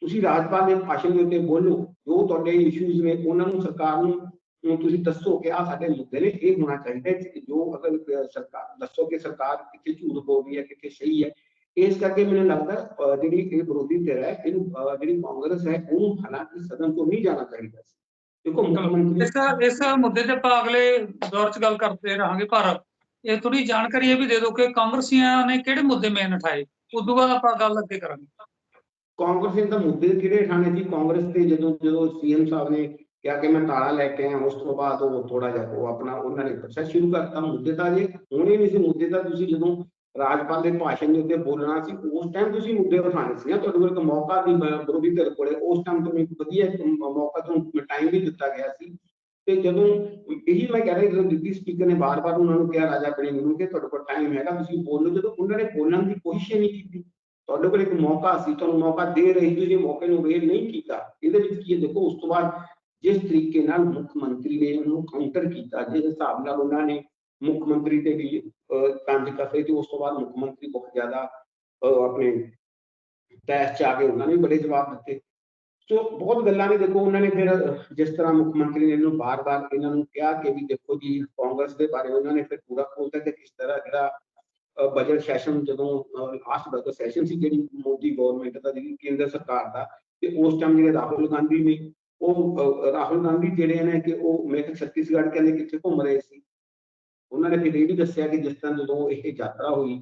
ਤੁਸੀਂ ਰਾਜਪਾਲ ਦੇ ਭਾਸ਼ਣ ਦੇ ਉੱਤੇ ਬੋਲੋ, ਜੋ ਤੁਹਾਡੇ ਇਸ਼ੂਜ਼ ਨੇ, ਉਹਨਾਂ ਨੂੰ ਸਰਕਾਰ ਨੂੰ ਤੁਸੀਂ ਦੱਸੋ ਕਿ ਆ ਸਾਡੇ ਮੁੱਦੇ ਨੇ, ਇਹ ਹੋਣਾ ਚਾਹੀਦਾ ਜੋ ਅਗਰ ਸਰਕਾਰ, ਦੱਸੋ ਕਿ ਸਰਕਾਰ ਕਿੱਥੇ ਝੂਠ ਬੋਲਦੀ ਹੈ, ਕਿੱਥੇ ਸਹੀ ਹੈ। ਇਸ ਕਰਕੇ ਮੈਨੂੰ ਲੱਗਦਾ ਜਿਹੜੀ ਇਹ ਵਿਰੋਧੀ ਧਿਰ ਹੈ, ਇਹਨੂੰ ਜਿਹੜੀ ਕਾਂਗਰਸ ਹੈ, ਉਹਨੂੰ ਹਾਲਾਂਕਿ ਸਦਨ ਤੋਂ ਨਹੀਂ ਜਾਣਾ ਚਾਹੀਦਾ ਸੀ। ਦੇਖੋ ਮੁੱਖ ਮੰਤਰੀ ਇਸ ਇਸ ਮੁੱਦੇ ਤੇ ਆਪਾਂ ਅਗਲੇ ਦੌਰ 'ਚ ਗੱਲ ਕਰਦੇ ਰਹਾਂਗੇ ਪਰ ਇਹ ਥੋੜੀ ਜਾਣਕਾਰੀ ਇਹ ਵੀ ਦੇ ਦਿਓ ਕਿ ਕਾਂਗਰਸੀਆਂ ਨੇ ਕਿਹੜੇ ਮੁੱਦੇ ਮੇਨ ਉਠਾਏ? ਉਸ ਤੋਂ ਬਾਅਦ ਆਪਾਂ ਗੱਲ ਅੱਗੇ ਕਰਾਂਗੇ। ਕਾਂਗਰਸ ਨੇ ਤਾਂ ਮੁੱਦੇ ਕਿਹੜੇ ਠਾਣੇ ਸੀ? ਕਾਂਗਰਸ ਤੇ ਜਦੋਂ ਜਦੋਂ ਸੀਐਮ ਸਾਹਿਬ ਨੇ ਕਿਹਾ ਕਿ ਮੈਂ ਤਾਲਾ ਲੈ ਕੇ ਆਇਆ ਉਸ ਤੋਂ ਬਾਅਦ ਉਹ ਥੋੜਾ ਜਿਹਾ ਉਹ ਆਪਣਾ ਉਹਨਾਂ ਨੇ ਪ੍ਰੋਸੈਸ ਸ਼ੁਰੂ ਕਰਤਾ ਮੁੱਦੇ ਤਾਂ ਜੇ ਹੋਣੇ ਨਹੀਂ ਸੀ ਮੁੱਦੇ ਤਾਂ ਤੁਸੀਂ ਜਦੋਂ ਰਾਜਪਾਲ ਦੇ ਭਾਸ਼ਣ ਦੇ ਉੱਤੇ ਬੋਲਣਾ ਸੀ, ਉਸ ਟਾਈਮ ਤੁਸੀਂ ਮੁੱਦੇ ਉਠਾਣੇ ਸੀ ਨਾ ਤੁਹਾਡੇ ਕੋਲ ਇੱਕ ਮੌਕਾ ਦੀ ਵਿਰੋਧੀ ਧਿਰ ਕੋਲੇ, ਉਸ ਟਾਈਮ ਤੁਹਾਨੂੰ ਇੱਕ ਵਧੀਆ ਮੌਕਾ ਤੁਹਾਨੂੰ ਟਾਈਮ ਵੀ ਦਿੱਤਾ ਗਿਆ ਸੀ। ਤੇ ਜਦੋਂ ਇਹੀ ਮੈਂ ਕਹਿ ਰਿਹਾ, ਜਦੋਂ ਦਿੱਤੀ ਸਪੀਕਰ ਨੇ ਬਾਰ-ਬਾਰ ਉਹਨਾਂ ਨੂੰ ਕਿਹਾ, ਰਾਜਾ ਬਣੇ ਨੂੰ ਕਿ ਤੁਹਾਡੇ ਕੋਲ ਟਾਈਮ ਹੈਗਾ, ਤੁਸੀਂ ਬੋਲੋ। ਜਦੋਂ ਉਹਨਾਂ ਨੇ ਬੋਲਣ ਦੀ ਕੋਸ਼ਿਸ਼ ਨਹੀਂ ਕੀਤੀ, ਤੁਹਾਡੇ ਕੋਲ ਇੱਕ ਮੌਕਾ ਸੀ, ਤੁਹਾਨੂੰ ਮੌਕਾ ਦੇ ਰਹੀ ਤੁਸੀਂ ਮੌਕੇ ਨੂੰ ਵੇਲ ਨਹੀਂ ਕੀਤਾ। ਇਹਦੇ ਵਿੱਚ ਕੀ ਹੈ, ਦੇਖੋ, ਉਸ ਤੋਂ ਬਾਅਦ ਜਿਸ ਤਰੀਕੇ ਨਾਲ ਮੁੱਖ ਮੰਤਰੀ ਨੇ ਉਹਨੂੰ ਕਾਊਂਟਰ ਕੀਤਾ, ਜਿਸ ਹਿਸਾਬ ਨਾਲ ਉਹਨਾਂ ਨੇ ਮੁੱਖ ਮੰਤਰੀ ਤੇ ਵੀ ਅਹ, ਤੰਜ ਕਸੇ ਤੇ ਉਸ ਤੋਂ ਬਾਅਦ ਮੁੱਖ ਮੰਤਰੀ ਬਹੁਤ ਜ਼ਿਆਦਾ ਅਹ, ਆਪਣੇ ਤੈਸ ਚ ਆ ਕੇ ਉਹਨਾਂ ਨੇ ਬੜੇ ਜਵਾਬ ਦਿੱਤੇ। ਸੋ ਬਹੁਤ ਗੱਲਾਂ ਨੇ ਦੇਖੋ ਉਹਨਾਂ ਨੇ ਫਿਰ ਜਿਸ ਤਰ੍ਹਾਂ ਮੁੱਖ ਮੰਤਰੀ ਨੇ ਇਹਨੂੰ ਬਾਰ-ਬਾਰ ਇਹਨਾਂ ਨੂੰ ਕਿਹਾ ਕਿ ਵੀ ਦੇਖੋ ਜੀ ਕਾਂਗਰਸ ਦੇ ਬਾਰੇ ਉਹਨਾਂ ਨੇ ਫਿਰ ਪੂਰਾ ਖੋਲਤਾ ਕਿ ਕਿਸ ਤਰ੍ਹਾਂ ਜਿਹੜਾ ਬਜਟ ਸੈਸ਼ਨ ਜਦੋਂ ਲਾਸਟ ਬਜਟ ਸੈਸ਼ਨ ਸੀ ਜਿਹੜੀ ਮੋਦੀ ਗਵਰਨਮੈਂਟ ਦਾ ਜਿਹੜੀ ਕੇਂਦਰ ਸਰਕਾਰ ਦਾ ਤੇ ਉਸ ਟਾਈਮ ਜਿਹੜੇ ਰਾਹੁਲ ਗਾਂਧੀ ਨੇ ਉਹ ਰਾਹੁਲ ਗਾਂਧੀ ਜਿਹੜੇ ਨੇ ਕਿ ਉਹ ਮੇਰੇ ਖਿਆਲ ਛੱਤੀਸਗੜ੍ਹ ਕਹਿੰਦੇ ਕਿੱਥੇ ਘੁੰਮ ਰਹੇ ਸੀ। ਉਹਨਾਂ ਨੇ ਫਿਰ ਇਹ ਵੀ ਦੱਸਿਆ ਕਿ ਜਿਸ ਤਰ੍ਹਾਂ ਜਦੋਂ ਇਹ ਯਾਤਰਾ ਹੋਈ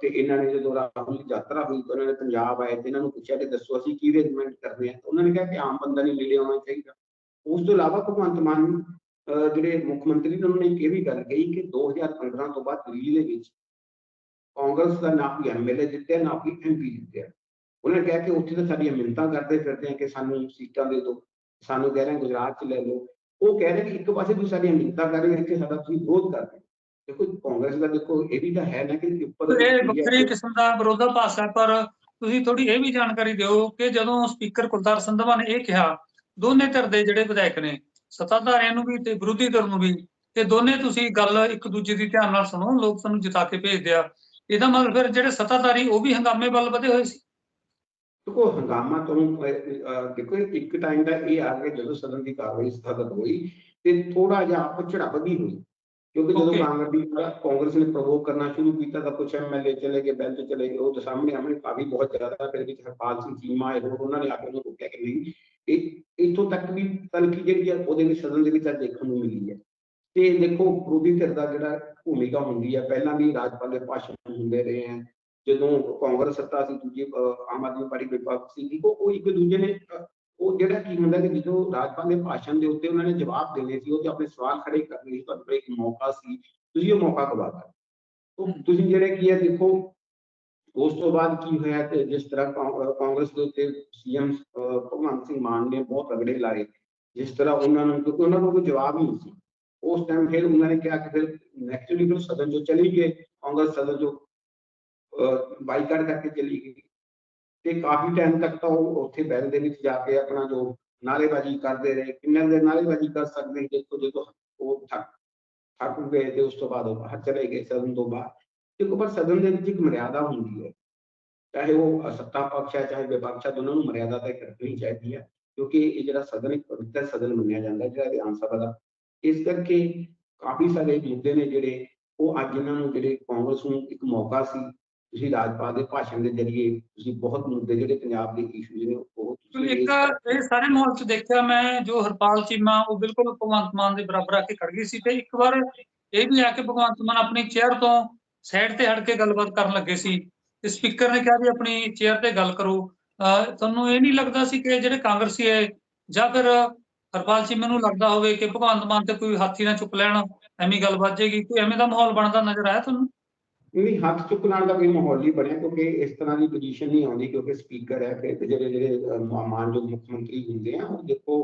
ਤੇ ਇਹਨਾਂ ਨੇ ਜਦੋਂ ਰਾਹੁਲ ਦੀ ਯਾਤਰਾ ਹੋਈ ਤਾਂ ਉਹਨਾਂ ਨੇ ਪੰਜਾਬ ਆਏ ਤੇ ਇਹਨਾਂ ਨੂੰ ਪੁੱਛਿਆ ਕਿ ਦੱਸੋ ਅਸੀਂ ਕੀ ਅਰੇਂਜਮੈਂਟ ਕਰਦੇ ਹਾਂ? ਉਹਨਾਂ ਨੇ ਕਿਹਾ ਕਿ ਆਮ ਬੰਦਾ ਨਹੀਂ ਮਿਲੇ ਆਉਣਾ ਚਾਹੀਦਾ। ਉਸ ਤੋਂ ਇਲਾਵਾ ਭਗਵੰਤ ਮਾਨ ਜਿਹੜੇ ਮੁੱਖ ਮੰਤਰੀ ਨੇ, ਉਹਨਾਂ ਨੇ ਇਹ ਵੀ ਗੱਲ ਕਹੀ ਕਿ 2015 ਤੋਂ ਬਾਅਦ ਦਿੱਲੀ ਦੇ ਵਿੱਚ ਕਾਂਗਰਸ ਦਾ ਨਾ ਕੋਈ ਐਮਐਲਏ ਜਿੱਤਿਆ, ਨਾ ਕੋਈ ਐਮਪੀ ਜਿੱਤਿਆ। ਉਹਨਾਂ ਨੇ ਕਿਹਾ ਕਿ ਉੱਥੇ ਤਾਂ ਸਾਡੀਆਂ ਮਿੰਨਤਾਂ ਕਰਦੇ ਫਿਰਦੇ ਆ ਕਿ ਸਾਨੂੰ ਸੀਟਾਂ ਦੇ ਦਿਓ, ਸਾਨੂੰ ਕਹਿ ਰਹੇ ਗੁਜਰਾਤ ਚ ਲੈ ਲਓ। ਉਹ ਕਹਿ ਰਹੇ ਕਿ ਇੱਕ ਪਾਸੇ ਤੁਸੀਂ ਸਾਡੀਆਂ ਮਿੰਨਤਾਂ ਕਰ ਰਹੇ ਇੱਥੇ ਸਾਡਾ ਤੁਸੀਂ ਵਿਰੋਧ ਕਰ ਰਹੇ ਦੇਖੋ ਕਾਂਗਰਸ ਦਾ ਦੇਖੋ ਇਹ ਵੀ ਤਾਂ ਹੈ ਨਾ ਕਿ ਉੱਪਰ ਇਹ ਵੱਖਰੀ ਕਿਸਮ ਦਾ ਵਿਰੋਧਾਭਾਸ ਹੈ ਪਰ ਤੁਸੀਂ ਥੋੜੀ ਇਹ ਵੀ ਜਾਣਕਾਰੀ ਦਿਓ ਕਿ ਜਦੋਂ ਸਪੀਕਰ ਕੁਲਤਾਰ ਸੰਧਵਾ ਨੇ ਇਹ ਕਿਹਾ ਦੋਨੇ ਧਿਰ ਦੇ ਜਿਹੜੇ ਵਿਧਾਇਕ ਨੇ ਸੱਤਾਧਾਰੀਆਂ ਨੂੰ ਵੀ ਤੇ ਵਿਰੋਧੀ ਧਿਰ ਨੂੰ ਵੀ ਤੇ ਦੋਨੇ ਤੁਸੀਂ ਗੱਲ ਇੱਕ ਦੂਜੇ ਦੀ ਧਿਆਨ ਨਾਲ ਸੁਣੋ ਲੋਕ ਤੁਹਾਨੂੰ ਜਿਤਾ ਕੇ ਭੇਜਦੇ ਆ। ਇਹਦਾ ਮਤਲਬ ਫਿਰ ਜਿਹੜੇ ਸੱਤਾਧਾਰੀ ਉਹ ਵੀ ਹੰਗਾਮੇ ਵੱਲ ਵਧੇ ਹੋਏ ਸੀ। ਦੇਖੋ ਹੰਗਾਮਾ ਤੁਹਾਨੂੰ ਦੇਖੋ ਇੱਕ ਟਾਈਮ ਦਾ ਇਹ ਆ ਕਿ ਜਦੋਂ ਸਦਨ ਦੀ ਕਾਰਵਾਈ ਸਥਗਿਤ ਹੋਈ ਤੇ ਥੋੜਾ ਜਿਹਾ ਆਪਸ ਝੜਪ ਵੀ ਹੋਈ। ਕਿਉਂਕਿ ਜਦੋਂ. ਕਾਂਗਰਸ ਦੀ ਕਾਂਗਰਸ ਨੇ ਪ੍ਰਵੋਕ ਕਰਨਾ ਸ਼ੁਰੂ ਕੀਤਾ ਤਾਂ ਕੁਝ ਐਮਐਲਏ ਚਲੇ ਗਏ ਬੈਂਚ ਚਲੇ ਗਏ ਉਹ ਤਾਂ ਸਾਹਮਣੇ ਆਮਣੇ ਕਾਫੀ ਬਹੁਤ ਜ਼ਿਆਦਾ ਫਿਰ ਵਿੱਚ ਹਰਪਾਲ ਸਿੰਘ ਚੀਮਾ ਆਏ ਹੋਰ ਉਹਨਾਂ ਨੇ ਆ ਕੇ ਉਹਨੂੰ ਰੋਕਿਆ ਕਿ ਨਹੀਂ। ਇਹ ਇੱਥੋਂ ਤੱਕ ਵੀ ਤਲਖੀ ਜਿਹੜੀ ਆ ਉਹਦੇ ਵਿੱਚ ਸਦਨ ਦੇ ਵਿੱਚ ਅੱਜ ਦੇਖਣ ਨੂੰ ਮਿਲੀ ਹੈ। ਤੇ ਦੇਖੋ ਵਿਰੋਧੀ ਧਿਰ ਦਾ ਜਿਹੜਾ ਭੂਮਿਕਾ ਹੁੰਦੀ ਹੈ ਪਹਿਲਾਂ ਵੀ ਰਾਜਪਾਲ ਦੇ ਭਾਸ਼ਣ ਹੁੰਦੇ ਰਹੇ ਹੈ ਜਦੋਂ ਕਾਂਗਰਸ ਸੱਤਾ ਸੀ ਦੂਜੀ ਅਹ, ਆਮ ਆਦਮੀ ਪਾਰਟੀ ਵਿਪਕਸ਼ ਸੀ ਉਹ ਉਹ ਇੱਕ ਦੂਜੇ ਨੇ ਅਹ, ਉਹ ਜਿਹੜਾ ਕੀ ਹੁੰਦਾ ਕਿ ਜਦੋਂ ਰਾਜਪਾਲ ਦੇ ਭਾਸ਼ਣ ਦੇ ਉੱਤੇ ਉਹਨਾਂ ਨੇ ਜਵਾਬ ਦੇਣੇ ਸੀ ਉਹ ਤੇ ਆਪਣੇ ਸਵਾਲ ਖੜੇ ਕਰਨੇ ਸੀ ਤੁਹਾਡੇ ਕੋਲ ਇੱਕ ਮੌਕਾ ਸੀ ਤੁਸੀਂ ਉਹ ਮੌਕਾ ਗਵਾਤਾ ਉਹ ਤੁਸੀਂ ਜਿਹੜੇ ਕੀ ਹੈ ਦੇਖੋ ਉਸ ਤੋਂ ਬਾਅਦ ਕੀ ਹੋਇਆ ਕਿ ਜਿਸ ਤਰ੍ਹਾਂ ਕਾਂ- ਅਹ, ਕਾਂਗਰਸ ਦੇ ਉੱਤੇ ਸੀਐਮ ਭਗਵੰਤ ਸਿੰਘ ਮਾਨ ਨੇ ਬਹੁਤ ਰਗੜੇ ਲਾਏ ਜਿਸ ਤਰ੍ਹਾਂ ਉਹਨਾਂ ਨੂੰ ਕਿਉਂਕਿ ਉਹਨਾਂ ਕੋਲ ਕੋਈ ਜਵਾਬ ਹੀ ਨਹੀਂ ਸੀ ਉਸ ਟਾਈਮ ਫਿਰ ਉਹਨਾਂ ਨੇ ਕਿਹਾ ਕਿ ਫਿਰ ਨੈਕਚੁਅਲੀ ਫਿਰ ਸਦਨ ਚੋਂ ਚਲੀ ਗਏ ਕਾਂਗਰਸ ਸਦਨ ਚੋਂ ਬਾਈਕਾਟ ਕਰਕੇ ਚਲੀ ਗਈ। ਤੇ ਕਾਫੀ ਟਾਈਮ ਤੱਕ ਤਾਂ ਉਹ ਉੱਥੇ ਬੈਲ ਦੇ ਵਿੱਚ ਜਾ ਕੇ ਆਪਣਾ ਜੋ ਨਾਅਰੇਬਾਜ਼ੀ ਕਰਦੇ ਰਹੇ, ਕਿੰਨੇ ਦੇ ਨਾਅਰੇਬਾਜ਼ੀ ਕਰ ਸਕਦੇ ਦੇਖੋ ਜਦੋਂ ਉਹ ਥੱਕ ਥੱਕ ਗਏ ਤੇ ਉਸ ਤੋਂ ਬਾਅਦ ਉਹ ਬਾਹਰ ਚਲੇ ਗਏ ਸਦਨ ਤੋਂ ਬਾਹਰ ਦੇਖੋ, ਪਰ ਸਦਨ ਦੇ ਵਿੱਚ ਇੱਕ ਮਰਿਆਦਾ ਹੁੰਦੀ ਹੈ। ਚਾਹੇ ਉਹ ਸੱਤਾ ਪਕਸ਼ ਹੈ, ਚਾਹੇ ਵਿਪਕਸ਼ ਹੈ, ਦੋਨਾਂ ਨੂੰ ਮਰਿਆਦਾ ਤੈਅ ਕਰਨੀ ਚਾਹੀਦੀ ਹੈ, ਕਿਉਂਕਿ ਇਹ ਜਿਹੜਾ ਸਦਨ, ਇੱਕ ਪਵਿੱਤਰ ਸਦਨ ਮੰਨਿਆ ਜਾਂਦਾ ਜਿਹੜਾ ਵਿਧਾਨ ਸਭਾ ਦਾ। ਇਸ ਕਰਕੇ ਕਾਫੀ ਸਾਰੇ ਮੁੱਦੇ ਨੇ ਜਿਹੜੇ ਉਹ ਅੱਜ ਇਹਨਾਂ ਨੂੰ ਜਿਹੜੇ ਕਾਂਗਰਸ ਨੂੰ ਇੱਕ ਮੌਕਾ ਸੀ ਤੁਸੀਂ ਰਾਜਪਾਲ ਦੇ ਭਾਸ਼ਣ ਦੇ ਜ਼ਰੀਏ ਤੁਸੀਂ ਬਹੁਤ ਮੁੱਦੇ ਜਿਹੜੇ ਪੰਜਾਬ ਦੇ ਇਸ਼ੂਜ਼ ਨੇ ਉਹ ਤੁਸੀਂ ਇੱਕ ਇਹ ਸਾਰੇ ਮਾਹੌਲ 'ਚ ਦੇਖਿਆ ਮੈਂ ਜੋ ਹਰਪਾਲ ਚੀਮਾ ਉਹ ਬਿਲਕੁਲ ਭਗਵੰਤ ਮਾਨ ਦੇ ਬਰਾਬਰ ਆ ਕੇ ਖੜ ਗਈ ਸੀ ਤੇ ਇੱਕ ਵਾਰ ਇਹ ਵੀ ਆ ਕੇ ਭਗਵੰਤ ਮਾਨ ਆਪਣੀ ਚੇਅਰ ਤੋਂ ਸਾਈਡ ਤੇ ਹਟ ਕੇ ਗੱਲਬਾਤ ਕਰਨ ਲੱਗੇ ਸੀ ਤੇ ਸਪੀਕਰ ਨੇ ਕਿਹਾ ਵੀ ਆਪਣੀ ਚੇਅਰ ਤੇ ਗੱਲ ਕਰੋ। ਤੁਹਾਨੂੰ ਇਹ ਨਹੀਂ ਲੱਗਦਾ ਸੀ ਕਿ ਜਿਹੜੇ ਕਾਂਗਰਸੀ ਹੈ ਜਾਂ ਫਿਰ ਹਰਪਾਲ ਚੀਮਾ ਨੂੰ ਲੱਗਦਾ ਹੋਵੇ ਕਿ ਭਗਵੰਤ ਮਾਨ ਤੇ ਕੋਈ ਹਾਥੀ ਨਾ ਚੁੱਕ ਲੈਣ ਐਵੇਂ ਗੱਲ ਵੱਜ ਜਾਏਗੀ ਕੋਈ ਐਵੇਂ ਦਾ ਮਾਹੌਲ ਬਣਦਾ ਨਜ਼ਰ ਆਇਆ ਤੁਹਾਨੂੰ? ਨਹੀਂ ਹੱਥ ਚੁੱਕਣ ਦਾ ਕੋਈ ਮਾਹੌਲ ਨਹੀਂ ਬਣਿਆ ਕਿਉਂਕਿ ਇਸ ਤਰ੍ਹਾਂ ਦੀ ਪੋਜੀਸ਼ਨ ਨਹੀਂ ਆਉਂਦੀ ਕਿਉਂਕਿ ਸਪੀਕਰ ਹੈ, ਫਿਰ ਜਿਹੜੇ ਜਿਹੜੇ ਮਾਨਯੋਗ ਮੁੱਖ ਮੰਤਰੀ ਹੁੰਦੇ ਆ, ਉਹ ਦੇਖੋ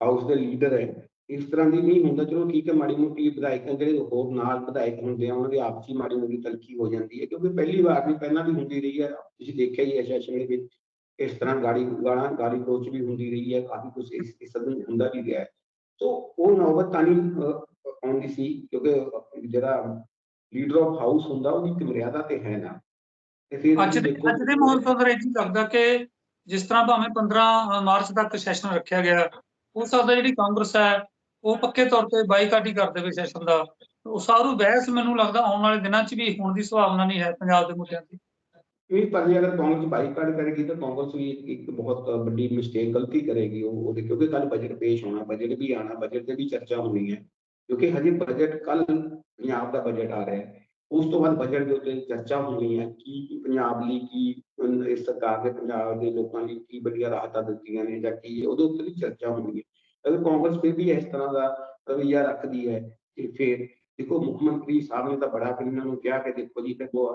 ਹਾਊਸ ਦੇ ਲੀਡਰ ਹੈ। ਇਸ ਤਰ੍ਹਾਂ ਦੀ ਨਹੀਂ ਹੁੰਦਾ, ਚਲੋ ਠੀਕ ਹੈ, ਮਾੜੀ ਮੋਟੀ ਵਿਧਾਇਕ ਜਿਹੜੇ ਹੋਰ ਨਾਲ ਵਿਧਾਇਕ ਹੁੰਦੇ ਆ, ਉਹਨਾਂ ਦੀ ਆਪਸੀ ਮਾੜੀ ਮੋਟੀ ਤਲਖੀ ਹੋ ਜਾਂਦੀ ਹੈ ਕਿਉਂਕਿ ਪਹਿਲੀ ਵਾਰ ਨਹੀਂ ਪਹਿਲਾਂ ਵੀ ਹੁੰਦੀ ਰਹੀ ਹੈ। ਤੁਸੀਂ ਦੇਖਿਆ ਹੀ ਹੈ ਸੈਸ਼ਨ ਦੇ ਵਿੱਚ ਇਸ ਤਰ੍ਹਾਂ ਗਾੜੀ ਗਾਲਾਂ ਗਾਲੀ ਗਲੋਚ ਵੀ ਹੁੰਦੀ ਰਹੀ ਹੈ, ਕਾਫੀ ਕੁਝ ਇਸ ਇਸ ਹੁੰਦਾ ਵੀ ਰਿਹਾ ਹੈ। ਸੋ ਉਹ ਨੌਬਤ ਤਾਂ ਨਹੀਂ ਆਉਂਦੀ ਸੀ ਕਿਉਂਕਿ ਜਿਹੜਾ ਲੀਡਰ ਆਫ ਹਾਊਸ ਹੁੰਦਾ ਉਹਦੀ ਇੱਕ ਮਰਿਆਦਾ ਤੇ ਹੈ ਨਾ। ਤੇ ਫਿਰ ਅੱਜ ਦੇ ਅੱਜ ਦੇ ਮਾਹੌਲ ਤੋਂ ਅੰਦਰ ਇਹ ਲੱਗਦਾ ਕਿ ਜਿਸ ਤਰ੍ਹਾਂ ਭਾਵੇਂ 15 ਮਾਰਚ ਤੱਕ ਸੈਸ਼ਨ ਰੱਖਿਆ ਗਿਆ ਹੋ ਸਕਦਾ ਜਿਹੜੀ ਕਾਂਗਰਸ ਹੈ ਉਹ ਪੱਕੇ ਤੌਰ ਤੇ ਬਾਈਕਾਟ ਹੀ ਕਰ ਦੇਵੇ ਸੈਸ਼ਨ ਦਾ। ਉਹ ਸਾਰੂ ਬਹਿਸ ਮੈਨੂੰ ਲੱਗਦਾ ਆਉਣ ਵਾਲੇ ਦਿਨਾਂ 'ਚ ਵੀ ਹੋਣ ਦੀ ਸੰਭਾਵਨਾ ਨਹੀਂ ਹੈ ਪੰਜਾਬ ਦੇ ਮੁੱਦਿਆਂ ਤੇ ਨਹੀਂ ਪਰ ਜੇ ਅਗਰ ਕਾਂਗਰਸ ਬਾਈਕਾਟ ਕਰੇਗੀ ਤਾਂ ਕਾਂਗਰਸ ਵੀ ਇੱਕ- ਇੱਕ ਬਹੁਤ ਵੱਡੀ ਮਿਸਟੇਕ ਗਲਤੀ ਕਰੇਗੀ ਉਹ ਉਹਦੇ ਕਿਉਂਕਿ ਕੱਲ ਬਜਟ ਪੇਸ਼ ਹੋਣਾ ਬਜਟ ਵੀ ਆਣਾ ਬਜਟ ਤੇ ਵੀ ਚਰਚਾ ਹੋਣੀ ਹੈ। ਕਿਉਂਕਿ ਹਜੇ ਬਜਟ ਕੱਲ ਪੰਜਾਬ ਦਾ ਬਜਟ ਆ ਰਿਹਾ ਹੈ। ਉਸ ਤੋਂ ਬਾਅਦ ਬਜਟ ਦੇ ਉੱਤੇ ਚਰਚਾ ਹੋਣੀ ਹੈ ਕੀ ਪੰਜਾਬ ਲਈ ਕੀ, ਇਸ ਸਰਕਾਰ ਨੇ ਪੰਜਾਬ ਦੇ ਲੋਕਾਂ ਲਈ ਕੀ ਵਧੀਆ ਰਾਹਤਾਂ ਦਿੱਤੀਆਂ ਨੇ ਜਾਂ ਕੀ ਉਹਦੇ ਉੱਤੇ ਵੀ ਚਰਚਾ ਹੋਣੀ ਹੈ। ਅਗਰ ਕਾਂਗਰਸ ਫਿਰ ਵੀ ਇਸ ਤਰ੍ਹਾਂ ਦਾ ਰਵੱਈਆ ਰੱਖਦੀ ਹੈ ਤੇ ਫਿਰ ਦੇਖੋ ਮੁੱਖ ਮੰਤਰੀ ਸਾਹਿਬ ਨੇ ਤਾਂ ਬੜਾ ਕਿ ਇਹਨਾਂ ਨੂੰ ਕਿਹਾ ਕਿ ਦੇਖੋ ਜੀ ਦੇਖੋ